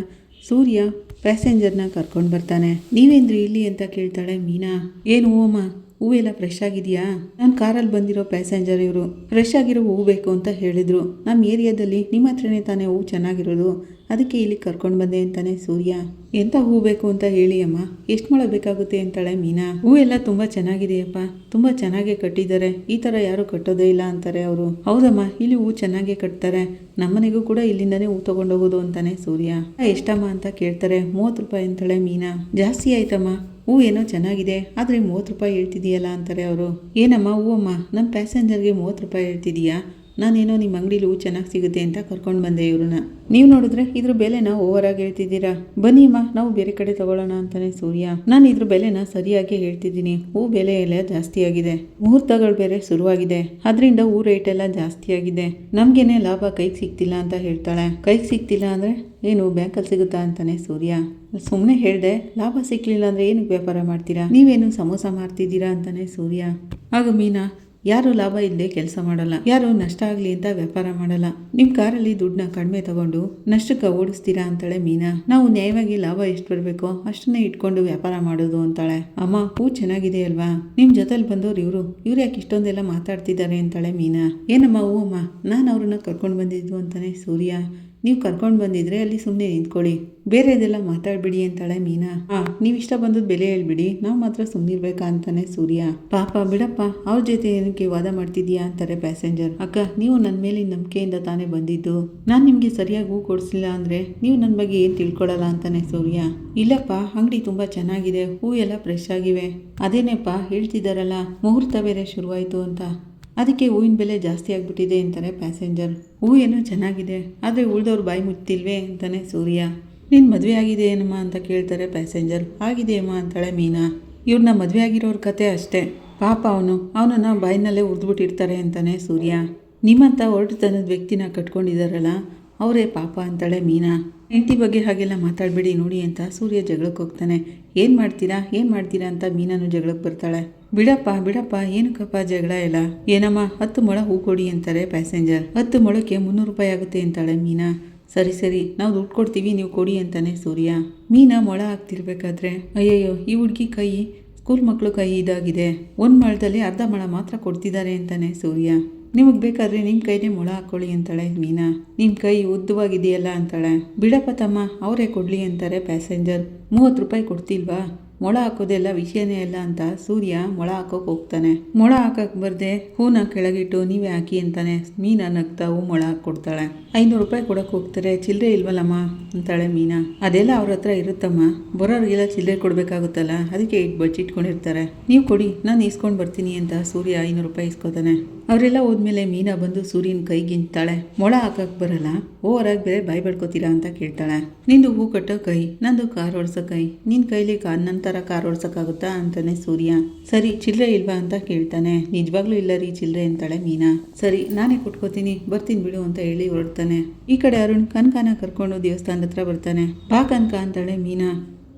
ಸೂರ್ಯ ಪ್ಯಾಸೆಂಜರ್ನ ಕರ್ಕೊಂಡು ಬರ್ತಾನೆ. ನೀವೇಂದ್ರಿ ಇಲ್ಲಿ ಅಂತ ಕೇಳ್ತಾಳೆ ಮೀನಾ. ಏನು ಹೂವಮ್ಮ? ಹೂವೆಲ್ಲ ಫ್ರೆಶ್ ಆಗಿದೆಯಾ? ನಾನು ಕಾರಲ್ಲಿ ಬಂದಿರೋ ಪ್ಯಾಸೆಂಜರ್ ಇವರು ಫ್ರೆಶ್ ಆಗಿರೋ ಹೂವು ಬೇಕು ಅಂತ ಹೇಳಿದರು. ನಮ್ಮ ಏರಿಯಾದಲ್ಲಿ ನಿಮ್ಮ ಹತ್ರನೇ ತಾನೇ ಹೂವು ಚೆನ್ನಾಗಿರೋದು. ಅದಕ್ಕೆ ಇಲ್ಲಿ ಕರ್ಕೊಂಡು ಬಂದೆ ಅಂತಾನೆ ಸೂರ್ಯ. ಎಂಥ ಹೂ ಬೇಕು ಅಂತ ಹೇಳಿ ಅಮ್ಮ. ಎಷ್ಟು ಮೊಳ ಬೇಕಾಗುತ್ತೆ ಅಂತಾಳೆ ಮೀನಾ. ಹೂ ಎಲ್ಲ ತುಂಬ ಚೆನ್ನಾಗಿದೆಯಪ್ಪ. ತುಂಬ ಚೆನ್ನಾಗೇ ಕಟ್ಟಿದ್ದಾರೆ. ಈ ಥರ ಯಾರು ಕಟ್ಟೋದೇ ಇಲ್ಲ ಅಂತಾರೆ ಅವರು. ಹೌದಮ್ಮ, ಇಲ್ಲಿ ಹೂ ಚೆನ್ನಾಗೇ ಕಟ್ತಾರೆ. ನಮ್ಮನೆಗೂ ಕೂಡ ಇಲ್ಲಿಂದನೇ ಹೂ ತಗೊಂಡೋಗೋದು ಅಂತಾನೆ ಸೂರ್ಯ. ಎಷ್ಟಮ್ಮ ಅಂತ ಕೇಳ್ತಾರೆ. ಮೂವತ್ತು ರೂಪಾಯಿ ಅಂತಾಳೆ ಮೀನಾ. ಜಾಸ್ತಿ ಆಯ್ತಮ್ಮ. ಹೂ ಏನೋ ಚೆನ್ನಾಗಿದೆ, ಆದರೆ ಮೂವತ್ತು ರೂಪಾಯಿ ಹೇಳ್ತಿದೀಯಲ್ಲ ಅಂತಾರೆ ಅವರು. ಏನಮ್ಮ ಹೂವಮ್ಮ ನಮ್ಮ ಪ್ಯಾಸೆಂಜರ್ಗೆ ಮೂವತ್ತು ರೂಪಾಯಿ ಹೇಳ್ತಿದೀಯಾ ನಾನೇನೋ ನಿಮ್ಮ ಅಂಗಡಿಲಿ ಹೂ ಚೆನ್ನಾಗಿ ಸಿಗುತ್ತೆ ಅಂತ ಕರ್ಕೊಂಡು ಬಂದೆ ಇವ್ರನ್ನ. ನೀವು ನೋಡಿದ್ರೆ ಇದ್ರ ಬೆಲೆನ ಓವರ್ ಆಗಿ ಹೇಳ್ತಿದ್ದೀರಾ? ಬನ್ನಿ ಅಮ್ಮ, ನಾವು ಬೇರೆ ಕಡೆ ತಗೊಳ್ಳೋಣ ಅಂತಾನೆ ಸೂರ್ಯ. ನಾನು ಇದ್ರ ಬೆಲೆನ ಸರಿಯಾಗಿ ಹೇಳ್ತಿದ್ದೀನಿ. ಹೂ ಬೆಲೆ ಎಲ್ಲ ಜಾಸ್ತಿ ಆಗಿದೆ. ಮುಹೂರ್ತಗಳು ಬೇರೆ ಶುರುವಾಗಿದೆ. ಅದರಿಂದ ಹೂ ರೇಟ್ ಎಲ್ಲ ಜಾಸ್ತಿ ಆಗಿದೆ. ನಮ್ಗೇನೆ ಲಾಭ ಕೈಗೆ ಸಿಗ್ತಿಲ್ಲ ಅಂತ ಹೇಳ್ತಾಳೆ. ಕೈಗೆ ಸಿಗ್ತಿಲ್ಲ ಅಂದರೆ ಏನು ಬ್ಯಾಂಕಲ್ಲಿ ಸಿಗುತ್ತಾ ಅಂತಾನೆ ಸೂರ್ಯ. ಸುಮ್ಮನೆ ಹೇಳಿದೆ, ಲಾಭ ಸಿಕ್ಲಿಲ್ಲ ಅಂದರೆ ಏನಕ್ಕೆ ವ್ಯಾಪಾರ ಮಾಡ್ತೀರಾ? ನೀವೇನು ಸಮೋಸ ಮಾಡ್ತಿದ್ದೀರಾ ಅಂತಾನೆ ಸೂರ್ಯ. ಆಗ ಮೀನಾ ಯಾರು ಲಾಭ ಇಲ್ಲದೆ ಕೆಲಸ ಮಾಡಲ್ಲ. ಯಾರು ನಷ್ಟ ಆಗಲಿ ಅಂತ ವ್ಯಾಪಾರ ಮಾಡಲ್ಲ. ನಿಮ್ಮ ಕಾರಲ್ಲಿ ದುಡ್ಡನ್ನ ಕಡಿಮೆ ತಗೊಂಡು ನಷ್ಟಕ್ಕೆ ಓಡಿಸ್ತೀರಾ ಅಂತಾಳೆ ಮೀನಾ. ನಾವು ನ್ಯಾಯವಾಗಿ ಲಾಭ ಎಷ್ಟು ಬರಬೇಕೋ ಅಷ್ಟನ್ನೇ ಇಟ್ಕೊಂಡು ವ್ಯಾಪಾರ ಮಾಡೋದು ಅಂತಾಳೆ. ಅಮ್ಮ, ಹೂ ಚೆನ್ನಾಗಿದೆ ಅಲ್ವಾ ನಿಮ್ಮ ಜೊತೆಲಿ ಬಂದವ್ರು ಇವರು. ಇವ್ರು ಯಾಕೆ ಇಷ್ಟೊಂದೆಲ್ಲ ಮಾತಾಡ್ತಿದ್ದಾರೆ ಅಂತಾಳೆ ಮೀನಾ. ಏನಮ್ಮ ಹೂ ಅಮ್ಮ? ನಾನು ಅವ್ರನ್ನ ಕರ್ಕೊಂಡು ಬಂದಿದ್ದು ಅಂತಾನೆ ಸೂರ್ಯ. ನೀವು ಕರ್ಕೊಂಡು ಬಂದಿದ್ರೆ ಅಲ್ಲಿ ಸುಮ್ಮನೆ ನಿಂತ್ಕೊಳ್ಳಿ. ಬೇರೆದೆಲ್ಲ ಮಾತಾಡ್ಬಿಡಿ ಅಂತಾಳೆ ಮೀನಾ. ಹಾ ನೀವು ಇಷ್ಟ ಬಂದದ್ದು ಬೆಲೆ ಹೇಳ್ಬಿಡಿ. ನಾವು ಮಾತ್ರ ಸುಮ್ಮನಿರ್ಬೇಕಾ ಅಂತಾನೆ ಸೂರ್ಯ. ಪಾಪ, ಬಿಡಪ್ಪ, ಅವ್ರ ಜೊತೆ ಏನಕ್ಕೆ ವಾದ ಮಾಡ್ತಿದ್ಯಾ ಅಂತಾರೆ ಪ್ಯಾಸೆಂಜರ್. ಅಕ್ಕ, ನೀವು ನನ್ನ ಮೇಲೆ ನಂಬಿಕೆಯಿಂದ ತಾನೇ ಬಂದಿದ್ದು. ನಾನು ನಿಮಗೆ ಸರಿಯಾಗಿ ಹೂ ಕೊಡಿಸಿಲ್ಲ ಅಂದರೆ ನೀವು ನನ್ನ ಬಗ್ಗೆ ಏನು ತಿಳ್ಕೊಳ್ಳಲ್ಲ ಅಂತಾನೆ ಸೂರ್ಯ. ಇಲ್ಲಪ್ಪ, ಅಂಗಡಿ ತುಂಬ ಚೆನ್ನಾಗಿದೆ. ಹೂ ಎಲ್ಲ ಫ್ರೆಶ್ ಆಗಿವೆ. ಅದೇನೇಪ್ಪ ಹೇಳ್ತಿದ್ದಾರಲ್ಲ ಮುಹೂರ್ತ ಬೇರೆ ಶುರುವಾಯಿತು ಅಂತ. ಅದಕ್ಕೆ ಹೂವಿನ ಬೆಲೆ ಜಾಸ್ತಿ ಆಗಿಬಿಟ್ಟಿದೆ ಅಂತಾರೆ ಪ್ಯಾಸೆಂಜರ್ ಹೂ ಏನೋ ಚೆನ್ನಾಗಿದೆ, ಆದರೆ ಉಳಿದವ್ರು ಬಾಯಿ ಮುಚ್ತಿಲ್ವೇ ಅಂತಾನೆ ಸೂರ್ಯ. ನಿನ್ನ ಮದುವೆ ಆಗಿದೆ ಏನಮ್ಮ ಅಂತ ಕೇಳ್ತಾರೆ ಪ್ಯಾಸೆಂಜರ್ ಆಗಿದೆ ಅಮ್ಮ ಅಂತಾಳೆ ಮೀನಾ. ಇವ್ರನ್ನ ಮದುವೆ ಆಗಿರೋರ ಕತೆ ಅಷ್ಟೇ. ಪಾಪ ಅವನು, ಅವನನ್ನು ಬಾಯಿನಲ್ಲೇ ಉರಿದ್ಬಿಟ್ಟಿರ್ತಾರೆ ಅಂತಾನೆ ಸೂರ್ಯ. ನಿಮ್ಮಂಥ ಹೊರಟುತನದ ವ್ಯಕ್ತಿನ ಕಟ್ಕೊಂಡಿದ್ದಾರಲ್ಲ ಅವರೇ ಪಾಪ ಅಂತಾಳೆ ಮೀನಾ. ಹೆಂಡತಿ ಬಗ್ಗೆ ಹಾಗೆಲ್ಲ ಮಾತಾಡಬೇಡಿ ನೋಡಿ ಅಂತ ಸೂರ್ಯ ಜಗಳಕ್ಕೆ ಹೋಗ್ತಾನೆ. ಏನು ಮಾಡ್ತೀರಾ? ಏನು ಮಾಡ್ತೀರಾ ಅಂತ ಮೀನಾನು ಜಗಳಕ್ಕೆ ಬರ್ತಾಳೆ. ಬಿಡಪ್ಪ ಬಿಡಪ್ಪ, ಏನಕ್ಕಪ್ಪ ಜಗಳ ಎಲ್ಲ? ಏನಮ್ಮ, ಹತ್ತು ಮೊಳ ಹೂ ಕೊಡಿ ಅಂತಾರೆ ಪ್ಯಾಸೆಂಜರ್. ಹತ್ತು ಮೊಳಕ್ಕೆ ಮುನ್ನೂರು ರೂಪಾಯಿ ಆಗುತ್ತೆ ಅಂತಾಳೆ ಮೀನಾ. ಸರಿ ಸರಿ, ನಾವು ದುಡ್ಡು ಕೊಡ್ತೀವಿ, ನೀವು ಕೊಡಿ ಅಂತಾನೆ ಸೂರ್ಯ. ಮೀನಾ ಮೊಳ ಹಾಕ್ತಿರ್ಬೇಕಾದ್ರೆ, ಅಯ್ಯಯ್ಯೋ, ಈ ಹುಡುಗಿ ಕೈ, ಸ್ಕೂಲ್ ಮಕ್ಕಳು ಕೈ ಇದಾಗಿದೆ. ಒಂದು ಮೊಳದಲ್ಲಿ ಅರ್ಧ ಮೊಳ ಮಾತ್ರ ಕೊಡ್ತಿದ್ದಾರೆ ಅಂತಾನೆ ಸೂರ್ಯ. ನಿಮಗೆ ಬೇಕಾದ್ರೆ ನಿಮ್ಮ ಕೈನೇ ಮೊಳ ಹಾಕ್ಕೊಳ್ಳಿ ಅಂತಾಳೆ ಮೀನಾ. ನಿಮ್ಮ ಕೈ ಉದ್ದವಾಗಿದೆಯಲ್ಲ ಅಂತಾಳೆ. ಬಿಡಪ್ಪ ತಮ್ಮ, ಅವರೇ ಕೊಡಲಿ ಅಂತಾರೆ ಪ್ಯಾಸೆಂಜರ್. ಮೂವತ್ತು ರೂಪಾಯಿ ಕೊಡ್ತಿಲ್ವಾ? ಮೊಳ ಹಾಕೋದೆಲ್ಲ ವಿಷಯನೇ ಅಲ್ಲ ಅಂತ ಸೂರ್ಯ ಮೊಳ ಹಾಕೋಕೆ ಹೋಗ್ತಾನೆ. ಮೊಳ ಹಾಕಕ್ಕೆ ಬರ್ದೆ ಹೂನ ಕೆಳಗಿಟ್ಟು ನೀವೇ ಹಾಕಿ ಅಂತಾನೆ ಮೀನಾ ನಗ್ತಾವು ಮೊಳ ಹಾಕ್ಕೊಡ್ತಾಳೆ ಐನೂರು ರೂಪಾಯಿ ಕೊಡಕ್ಕೆ ಹೋಗ್ತಾರೆ ಚಿಲ್ಲರೆ ಇಲ್ವಲ್ಲಮ್ಮ? ಅಂತಾಳೆ ಮೀನಾ. ಅದೆಲ್ಲ ಅವ್ರ ಹತ್ರ ಇರುತ್ತಮ್ಮ. ಬರೋರಿಗೆಲ್ಲ ಚಿಲ್ಲರೆ ಕೊಡಬೇಕಾಗುತ್ತಲ್ಲ, ಅದಕ್ಕೆ ಇಟ್ಟು ಬಚ್ಚಿಟ್ಕೊಂಡಿರ್ತಾರೆ ನೀವು ಕೊಡಿ, ನಾನು ಇಸ್ಕೊಂಡು ಬರ್ತೀನಿ ಅಂತ ಸೂರ್ಯ ಐನೂರು ರೂಪಾಯಿ ಇಸ್ಕೊತಾನೆ ಅವರೆಲ್ಲ ಹೋದ್ಮೇಲೆ ಮೀನಾ ಬಂದು ಸೂರ್ಯನ ಕೈಗಿಂತಾಳೆ ಮೊಳ ಹಾಕಕ್ಕೆ ಬರಲ್ಲ. ಓವರಾಗಿ ಬೇರೆ ಬಾಯ್ ಬಡ್ಕೋತೀರಾ ಅಂತ ಕೇಳ್ತಾಳೆ. ನಿಂದು ಹೂ ಕಟ್ಟೋ ಕೈ, ನಂದು ಕಾರ್ ಓಡಿಸೋ ಕೈ. ನಿನ್ನ ಕೈಲಿ ಕಾ ನನ್ನ ಥರ ಕಾರ್ ಓಡ್ಸೋಕ್ಕಾಗುತ್ತಾ ಅಂತಾನೆ ಸೂರ್ಯ. ಸರಿ ಚಿಲ್ಲರೆ ಇಲ್ವಾ ಅಂತ ಕೇಳ್ತಾನೆ. ನಿಜವಾಗ್ಲೂ ಇಲ್ಲ ರೀ ಚಿಲ್ಲರೆ ಅಂತಾಳೆ ಮೀನಾ. ಸರಿ, ನಾನೇ ಕೊಟ್ಕೋತೀನಿ, ಬರ್ತೀನಿ ಬಿಡು ಅಂತ ಹೇಳಿ ಹೊರಡ್ತಾನೆ. ಈ ಕಡೆ ಅರುಣ್ ಕನಕನ ಕರ್ಕೊಂಡು ದೇವಸ್ಥಾನದ ಹತ್ರ ಬರ್ತಾನೆ. ಬಾ ಕನಕ ಅಂತಾಳೆ ಮೀನಾ.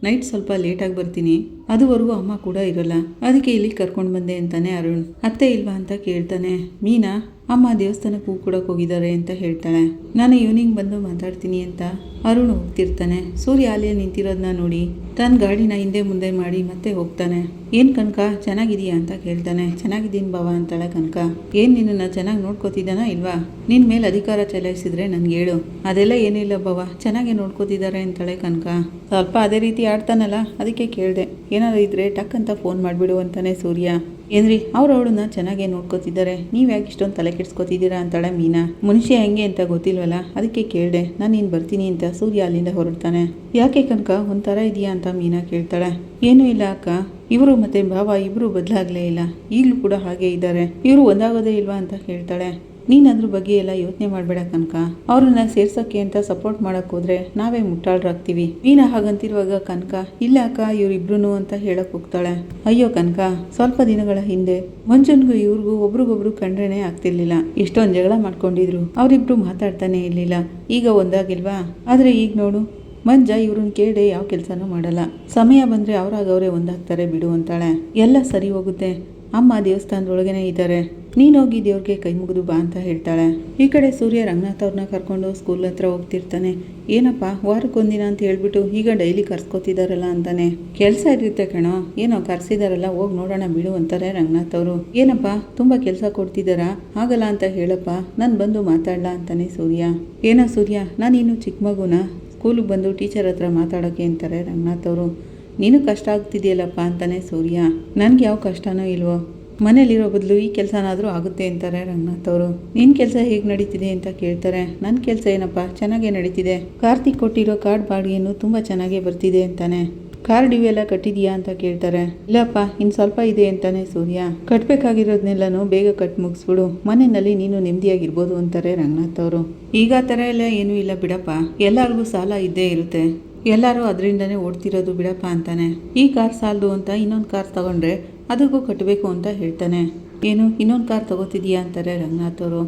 ನೈಟ್ ಸ್ವಲ್ಪ ಲೇಟಾಗಿ ಬರ್ತೀನಿ. ಅದುವರೆಗೂ ಅಮ್ಮ ಕೂಡ ಇರಲ್ಲ. ಅದಕ್ಕೆ ಇಲ್ಲಿ ಕರ್ಕೊಂಡು ಬಂದೆ ಅಂತಾನೆ ಅರುಣ್. ಅತ್ತೆ ಇಲ್ವಾ ಅಂತ ಕೇಳ್ತಾನೆ. ಮೀನಾ, ಅಮ್ಮ ದೇವಸ್ಥಾನಕ್ಕೆ ಹೂ ಕೂಡ ಹೋಗಿದ್ದಾರೆ ಅಂತ ಹೇಳ್ತಾಳೆ. ನಾನು ಈವ್ನಿಂಗ್ ಬಂದು ಮಾತಾಡ್ತೀನಿ ಅಂತ ಅರುಣ್ ಹೋಗ್ತಿರ್ತಾನೆ ಸೂರ್ಯ ಅಲ್ಲೇ ನಿಂತಿರೋದನ್ನ ನೋಡಿ ತನ್ನ ಗಾಡಿನ ಹಿಂದೆ ಮುಂದೆ ಮಾಡಿ ಮತ್ತೆ ಹೋಗ್ತಾನೆ. ಏನು ಕನಕ ಚೆನ್ನಾಗಿದೀಯಾ ಅಂತ ಕೇಳ್ತಾನೆ. ಚೆನ್ನಾಗಿದ್ದೀನಿ ಬಾವ ಅಂತಾಳೆ ಕನಕ. ಏನು ನಿನ್ನನ್ನು ಚೆನ್ನಾಗಿ ನೋಡ್ಕೋತಿದ್ದಾನ ಇಲ್ವಾ? ನಿನ್ನ ಮೇಲೆ ಅಧಿಕಾರ ಚಲಾಯಿಸಿದ್ರೆ ನನ್ಗೆ ಹೇಳು. ಅದೆಲ್ಲ ಏನಿಲ್ಲ ಬಾವ ಚೆನ್ನಾಗಿ ನೋಡ್ಕೋತಿದ್ದಾರೆ ಅಂತಾಳೆ ಕನಕ. ಸ್ವಲ್ಪ ಅದೇ ರೀತಿ ಆಡ್ತಾನಲ್ಲ, ಅದಕ್ಕೆ ಕೇಳಿದೆ. ಏನಾದ್ರು ಇದ್ದರೆ ಟಕ್ ಅಂತ ಫೋನ್ ಮಾಡಿಬಿಡು ಅಂತಾನೆ ಸೂರ್ಯ. ಏನ್ರಿ, ಅವ್ರು ಅವಳನ್ನ ಚೆನ್ನಾಗೇ ನೋಡ್ಕೋತಿದ್ದಾರೆ. ನೀವು ಯಾಕೆ ಇಷ್ಟೊಂದು ತಲೆ ಕೆಡ್ಸ್ಕೊತಿದ್ದೀರಾ ಅಂತಾಳೆ ಮೀನಾ. ಮನುಷ್ಯ ಹೆಂಗೆ ಅಂತ ಗೊತ್ತಿಲ್ವಲ್ಲ? ಅದಕ್ಕೆ ಕೇಳಿದೆ, ನಾನು ನೀನು ಬರ್ತೀನಿ ಅಂತ ಸೂರ್ಯ ಅಲ್ಲಿಂದ ಹೊರಡ್ತಾನೆ. ಯಾಕೆ ಕನಕ, ಒಂಥರ ಇದೆಯಾ ಅಂತ ಮೀನಾ ಕೇಳ್ತಾಳೆ. ಏನೂ ಇಲ್ಲ ಅಕ್ಕ. ಇವರು ಮತ್ತೆ ಭಾವ ಇಬ್ಬರು ಬದಲಾಗಲೇ ಇಲ್ಲ. ಈಗಲೂ ಕೂಡ ಹಾಗೆ ಇದ್ದಾರೆ. ಇವರು ಒಂದಾಗೋದೇ ಇಲ್ವಾ ಅಂತ ಕೇಳ್ತಾಳೆ. ನೀನು ಅದ್ರ ಬಗ್ಗೆ ಎಲ್ಲ ಯೋಚನೆ ಮಾಡಬೇಡ ಕನಕ. ಅವ್ರನ್ನ ಸೇರ್ಸೋಕ್ಕೆ ಅಂತ ಸಪೋರ್ಟ್ ಮಾಡಕ್ ಹೋದ್ರೆ ನಾವೇ ಮುಟ್ಟಾಳ್ರಾಗ್ತೀವಿ. ನೀನ ಹಾಗಂತಿರುವಾಗ ಕನಕ, ಇಲ್ಲ ಅಕ್ಕ ಇವ್ರಿಬ್ರು ಅಂತ ಹೇಳಕ್ ಹೋಗ್ತಾಳೆ. ಅಯ್ಯೋ ಕನಕ, ಸ್ವಲ್ಪ ದಿನಗಳ ಹಿಂದೆ ಮಂಜನ್ಗೂ ಇವ್ರಿಗೂ ಒಬ್ರಿಗೊಬ್ರು ಕಂಡ್ರೇನೆ ಆಗ್ತಿರ್ಲಿಲ್ಲ. ಎಷ್ಟೊಂದು ಜಗಳ ಮಾಡ್ಕೊಂಡಿದ್ರು. ಅವರಿಬ್ರು ಮಾತಾಡ್ತಾನೆ ಇರ್ಲಿಲ್ಲ. ಈಗ ಒಂದಾಗಿಲ್ವಾ? ಆದ್ರೆ ಈಗ ನೋಡು, ಮಂಜ ಇವ್ರನ್ನ ಕೇಳಿ ಯಾವ ಕೆಲಸನೂ ಮಾಡಲ್ಲ. ಸಮಯ ಬಂದ್ರೆ ಅವ್ರಾಗ ಅವರೇ ಒಂದಾಗ್ತಾರೆ ಬಿಡು ಅಂತಾಳೆ. ಎಲ್ಲ ಸರಿ ಹೋಗುತ್ತೆ. ಅಮ್ಮ ದೇವಸ್ಥಾನದೊಳಗೇನೆ ಇದ್ದಾರೆ. ನೀನೋಗಿ ದೇವ್ರಿಗೆ ಕೈ ಮುಗಿದು ಬಾ ಅಂತ ಹೇಳ್ತಾಳೆ. ಈ ಕಡೆ ಸೂರ್ಯ ರಂಗನಾಥ್ ಅವ್ರನ್ನ ಕರ್ಕೊಂಡು ಸ್ಕೂಲ್ ಹತ್ರ ಹೋಗ್ತಿರ್ತಾನೆ. ಏನಪ್ಪ, ವಾರಕ್ಕೊಂದಿನ ಅಂತ ಹೇಳ್ಬಿಟ್ಟು ಈಗ ಡೈಲಿ ಕರ್ಸ್ಕೊತಿದಾರಲ್ಲ ಅಂತಾನೆ. ಕೆಲಸ ಇರುತ್ತೆ ಕಣೋ. ಏನೋ ಕರ್ಸಿದಾರಲ್ಲ, ಹೋಗಿ ನೋಡೋಣ ಬಿಡು ಅಂತಾರೆ ರಂಗನಾಥ್ ಅವರು. ಏನಪ್ಪ, ತುಂಬ ಕೆಲಸ ಕೊಡ್ತಿದ್ದಾರಾ ಆಗಲ್ಲ ಅಂತ ಹೇಳಪ್ಪ. ನಾನು ಬಂದು ಮಾತಾಡ್ಲಾ ಅಂತಾನೆ ಸೂರ್ಯ. ಏನೋ ಸೂರ್ಯ ನಾನಿನ್ನು ಚಿಕ್ಕ ಮಗುನ? ಸ್ಕೂಲಿಗೆ ಬಂದು ಟೀಚರ್ ಹತ್ರ ಮಾತಾಡೋಕೆ ಅಂತಾರೆ ರಂಗನಾಥ್ ಅವರು. ನೀನು ಕಷ್ಟ ಆಗ್ತಿದೆಯಲ್ಲಪ್ಪ ಅಂತಾನೆ ಸೂರ್ಯ. ನನಗೆ ಯಾವ ಕಷ್ಟನೂ ಇಲ್ವೋ? ಮನೇಲಿರೋ ಬದಲು ಈ ಕೆಲಸನಾದರೂ ಆಗುತ್ತೆ ಅಂತಾರೆ ರಂಗನಾಥ್ ಅವರು. ನಿನ್ನ ಕೆಲಸ ಹೇಗೆ ನಡೀತಿದೆ ಅಂತ ಕೇಳ್ತಾರೆ. ನನ್ನ ಕೆಲಸ ಏನಪ್ಪ? ಚೆನ್ನಾಗೇ ನಡೀತಿದೆ. ಕಾರ್ತಿಕ್ ಕೊಟ್ಟಿರೋ ಕಾರ್ಡ್ ಬಾಡಿಗೆನು ತುಂಬ ಚೆನ್ನಾಗೇ ಬರ್ತಿದೆ ಅಂತಾನೆ. ಕಾರ್ಡ್ ಇವೆಲ್ಲ ಕಟ್ಟಿದೀಯಾ ಅಂತ ಕೇಳ್ತಾರೆ. ಇಲ್ಲಪ್ಪ ಇನ್ನು ಸ್ವಲ್ಪ ಇದೆ ಅಂತಾನೆ ಸೂರ್ಯ. ಕಟ್ಟಬೇಕಾಗಿರೋದನ್ನೆಲ್ಲನೂ ಬೇಗ ಕಟ್ ಮುಗಿಸ್ಬಿಡು. ಮನೆಯಲ್ಲಿ ನೀನು ನೆಮ್ಮದಿಯಾಗಿರ್ಬೋದು ಅಂತಾರೆ ರಂಗನಾಥ್ ಅವರು. ಈಗ ಥರ ಎಲ್ಲ ಏನೂ ಇಲ್ಲ ಬಿಡಪ್ಪ. ಎಲ್ಲರಿಗೂ ಸಾಲ ಇದ್ದೇ ಇರುತ್ತೆ. ಎಲ್ಲರೂ ಅದರಿಂದನೇ ಓಡ್ತಿರೋದು ಬಿಡಪ್ಪ ಅಂತಾನೆ. ಈ ಕಾರ್ ಸಾಲದು ಅಂತ ಇನ್ನೊಂದು ಕಾರ್ ತಗೊಂಡ್ರೆ ಅದಕ್ಕೂ ಕಟ್ಟಬೇಕು ಅಂತ ಹೇಳ್ತಾನೆ. ಏನು, ಇನ್ನೊಂದು ಕಾರ್ ತಗೋತಿದೀಯಾ ಅಂತಾರೆ ರಂಗನಾಥ್ ಅವರು.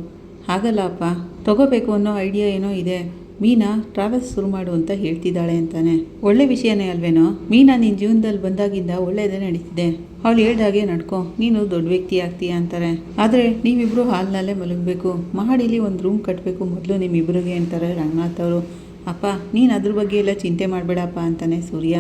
ಹಾಗಲ್ಲಪ್ಪ ತಗೋಬೇಕು ಅನ್ನೋ ಐಡಿಯಾ ಏನೋ ಇದೆ. ಮೀನಾ ಟ್ರಾವೆಲ್ಸ್ ಶುರು ಮಾಡು ಅಂತ ಹೇಳ್ತಿದ್ದಾಳೆ ಅಂತಾನೆ. ಒಳ್ಳೆ ವಿಷಯನೇ ಅಲ್ವೇನೋ? ಮೀನಾ ನಿನ್ನ ಜೀವನದಲ್ಲಿ ಬಂದಾಗಿಂದ ಒಳ್ಳೆಯದೇ ನಡೀತಿದೆ. ಅವಳು ಹೇಳ್ದಾಗೆ ನಡ್ಕೊ, ನೀನು ದೊಡ್ಡ ವ್ಯಕ್ತಿ ಆಗ್ತೀಯ ಅಂತಾರೆ. ಆದರೆ ನೀವಿಬ್ರು ಹಾಲ್ನಲ್ಲೇ ಮಲಗಬೇಕು. ಮಹಡಿಲಿ ಒಂದು ರೂಮ್ ಕಟ್ಟಬೇಕು ಮೊದಲು ನಿಮ್ಮಿಬ್ರಿಗೆ ಅಂತಾರೆ ರಂಗನಾಥ್ ಅವರು. ಅಪ್ಪ, ನೀನು ಅದ್ರ ಬಗ್ಗೆ ಎಲ್ಲ ಚಿಂತೆ ಮಾಡಬೇಡಪ್ಪ ಅಂತಾನೆ ಸೂರ್ಯ.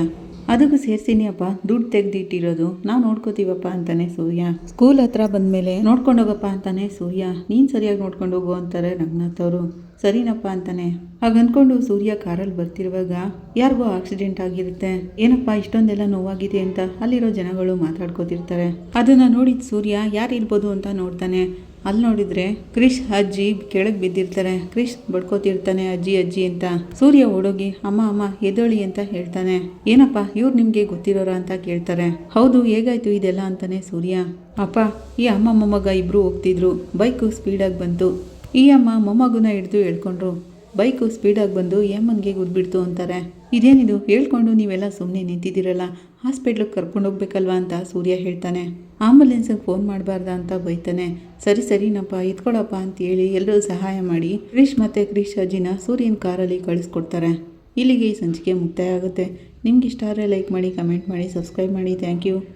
ಅದಕ್ಕೂ ಸೇರ್ತೀನಿ ಅಪ್ಪ, ದುಡ್ಡು ತೆಗೆದಿಟ್ಟಿರೋದು ನಾವು ನೋಡ್ಕೋತೀವಪ್ಪ ಅಂತಾನೆ ಸೂರ್ಯ. ಸ್ಕೂಲ್ ಹತ್ರ ಬಂದಮೇಲೆ ಮೇಲೆ ಹೋಗಪ್ಪ ಅಂತಾನೆ ಸೂರ್ಯ. ನೀನು ಸರಿಯಾಗಿ ನೋಡ್ಕೊಂಡು ಹೋಗು ಅಂತಾರೆ ರಂಗನಾಥ್ ಅವರು. ಸರಿನಪ್ಪ ಅಂತಾನೆ. ಹಾಗೆ ಅನ್ಕೊಂಡು ಸೂರ್ಯ ಕಾರಲ್ಲಿ ಬರ್ತಿರುವಾಗ ಯಾರಿಗೋ ಆಕ್ಸಿಡೆಂಟ್ ಆಗಿರುತ್ತೆ. ಏನಪ್ಪ, ಇಷ್ಟೊಂದೆಲ್ಲ ನೋವಾಗಿದೆ ಅಂತ ಅಲ್ಲಿರೋ ಜನಗಳು ಮಾತಾಡ್ಕೋತಿರ್ತಾರೆ. ಅದನ್ನು ನೋಡಿದ ಸೂರ್ಯ, ಯಾರು ಇರ್ಬೋದು ಅಂತ ನೋಡ್ತಾನೆ. ಅಲ್ಲಿ ನೋಡಿದ್ರೆ ಕ್ರಿಶ್ ಅಜ್ಜಿ ಕೆಳಗೆ ಬಿದ್ದಿರ್ತಾರೆ. ಕ್ರಿಶ್ ಬಡ್ಕೋತಿರ್ತಾನೆ ಅಜ್ಜಿ ಅಜ್ಜಿ ಅಂತ. ಸೂರ್ಯ ಓಡೋಗಿ, ಅಮ್ಮ ಅಮ್ಮ ಎದೋಳಿ ಅಂತ ಹೇಳ್ತಾನೆ. ಏನಪ್ಪ, ಇವ್ರು ನಿಮಗೆ ಗೊತ್ತಿರೋರ ಅಂತ ಕೇಳ್ತಾರೆ. ಹೌದು, ಹೇಗಾಯ್ತು ಇದೆಲ್ಲ ಅಂತಾನೆ ಸೂರ್ಯ. ಅಪ್ಪ, ಈ ಅಮ್ಮ ಮೊಮ್ಮಗ ಇಬ್ರು ಹೋಗ್ತಿದ್ರು. ಬೈಕು ಸ್ಪೀಡಾಗಿ ಬಂತು. ಈ ಅಮ್ಮ ಮೊಮ್ಮಗನ ಹಿಡಿದು ಹೇಳ್ಕೊಂಡ್ರು. ಬೈಕು ಸ್ಪೀಡಾಗಿ ಬಂದು ಯಮ್ಮನ್ಗೆ ಗುದ್ಬಿಡ್ತು ಅಂತಾರೆ. ಇದೇನಿದು? ಹೇಳ್ಕೊಂಡು ನೀವೆಲ್ಲ ಸುಮ್ಮನೆ ನಿಂತಿದ್ದೀರಲ್ಲ. ಹಾಸ್ಪಿಟ್ಲಿಗೆ ಕರ್ಕೊಂಡು ಹೋಗ್ಬೇಕಲ್ವಾ ಅಂತ ಸೂರ್ಯ ಹೇಳ್ತಾನೆ. ಆಂಬುಲೆನ್ಸಿಗೆ ಫೋನ್ ಮಾಡಬಾರ್ದ ಅಂತ ಬೈತಾನೆ. ಸರಿ ಸರಿನಪ್ಪ ಎತ್ಕೊಳಪ್ಪ ಅಂತ ಹೇಳಿ ಎಲ್ಲರೂ ಸಹಾಯ ಮಾಡಿ ಕ್ರಿಶ್ ಮತ್ತು ಕ್ರಿಶ್ ಅಜ್ಜಿನ ಸೂರ್ಯನ ಕಾರಲ್ಲಿ ಕಳಿಸ್ಕೊಡ್ತಾರೆ. ಇಲ್ಲಿಗೆ ಈ ಸಂಚಿಕೆ ಮುಕ್ತಾಯ ಆಗುತ್ತೆ. ನಿಮ್ಗೆ ಇಷ್ಟ ಆದರೆ ಲೈಕ್ ಮಾಡಿ, ಕಮೆಂಟ್ ಮಾಡಿ, ಸಬ್ಸ್ಕ್ರೈಬ್ ಮಾಡಿ. Thank you.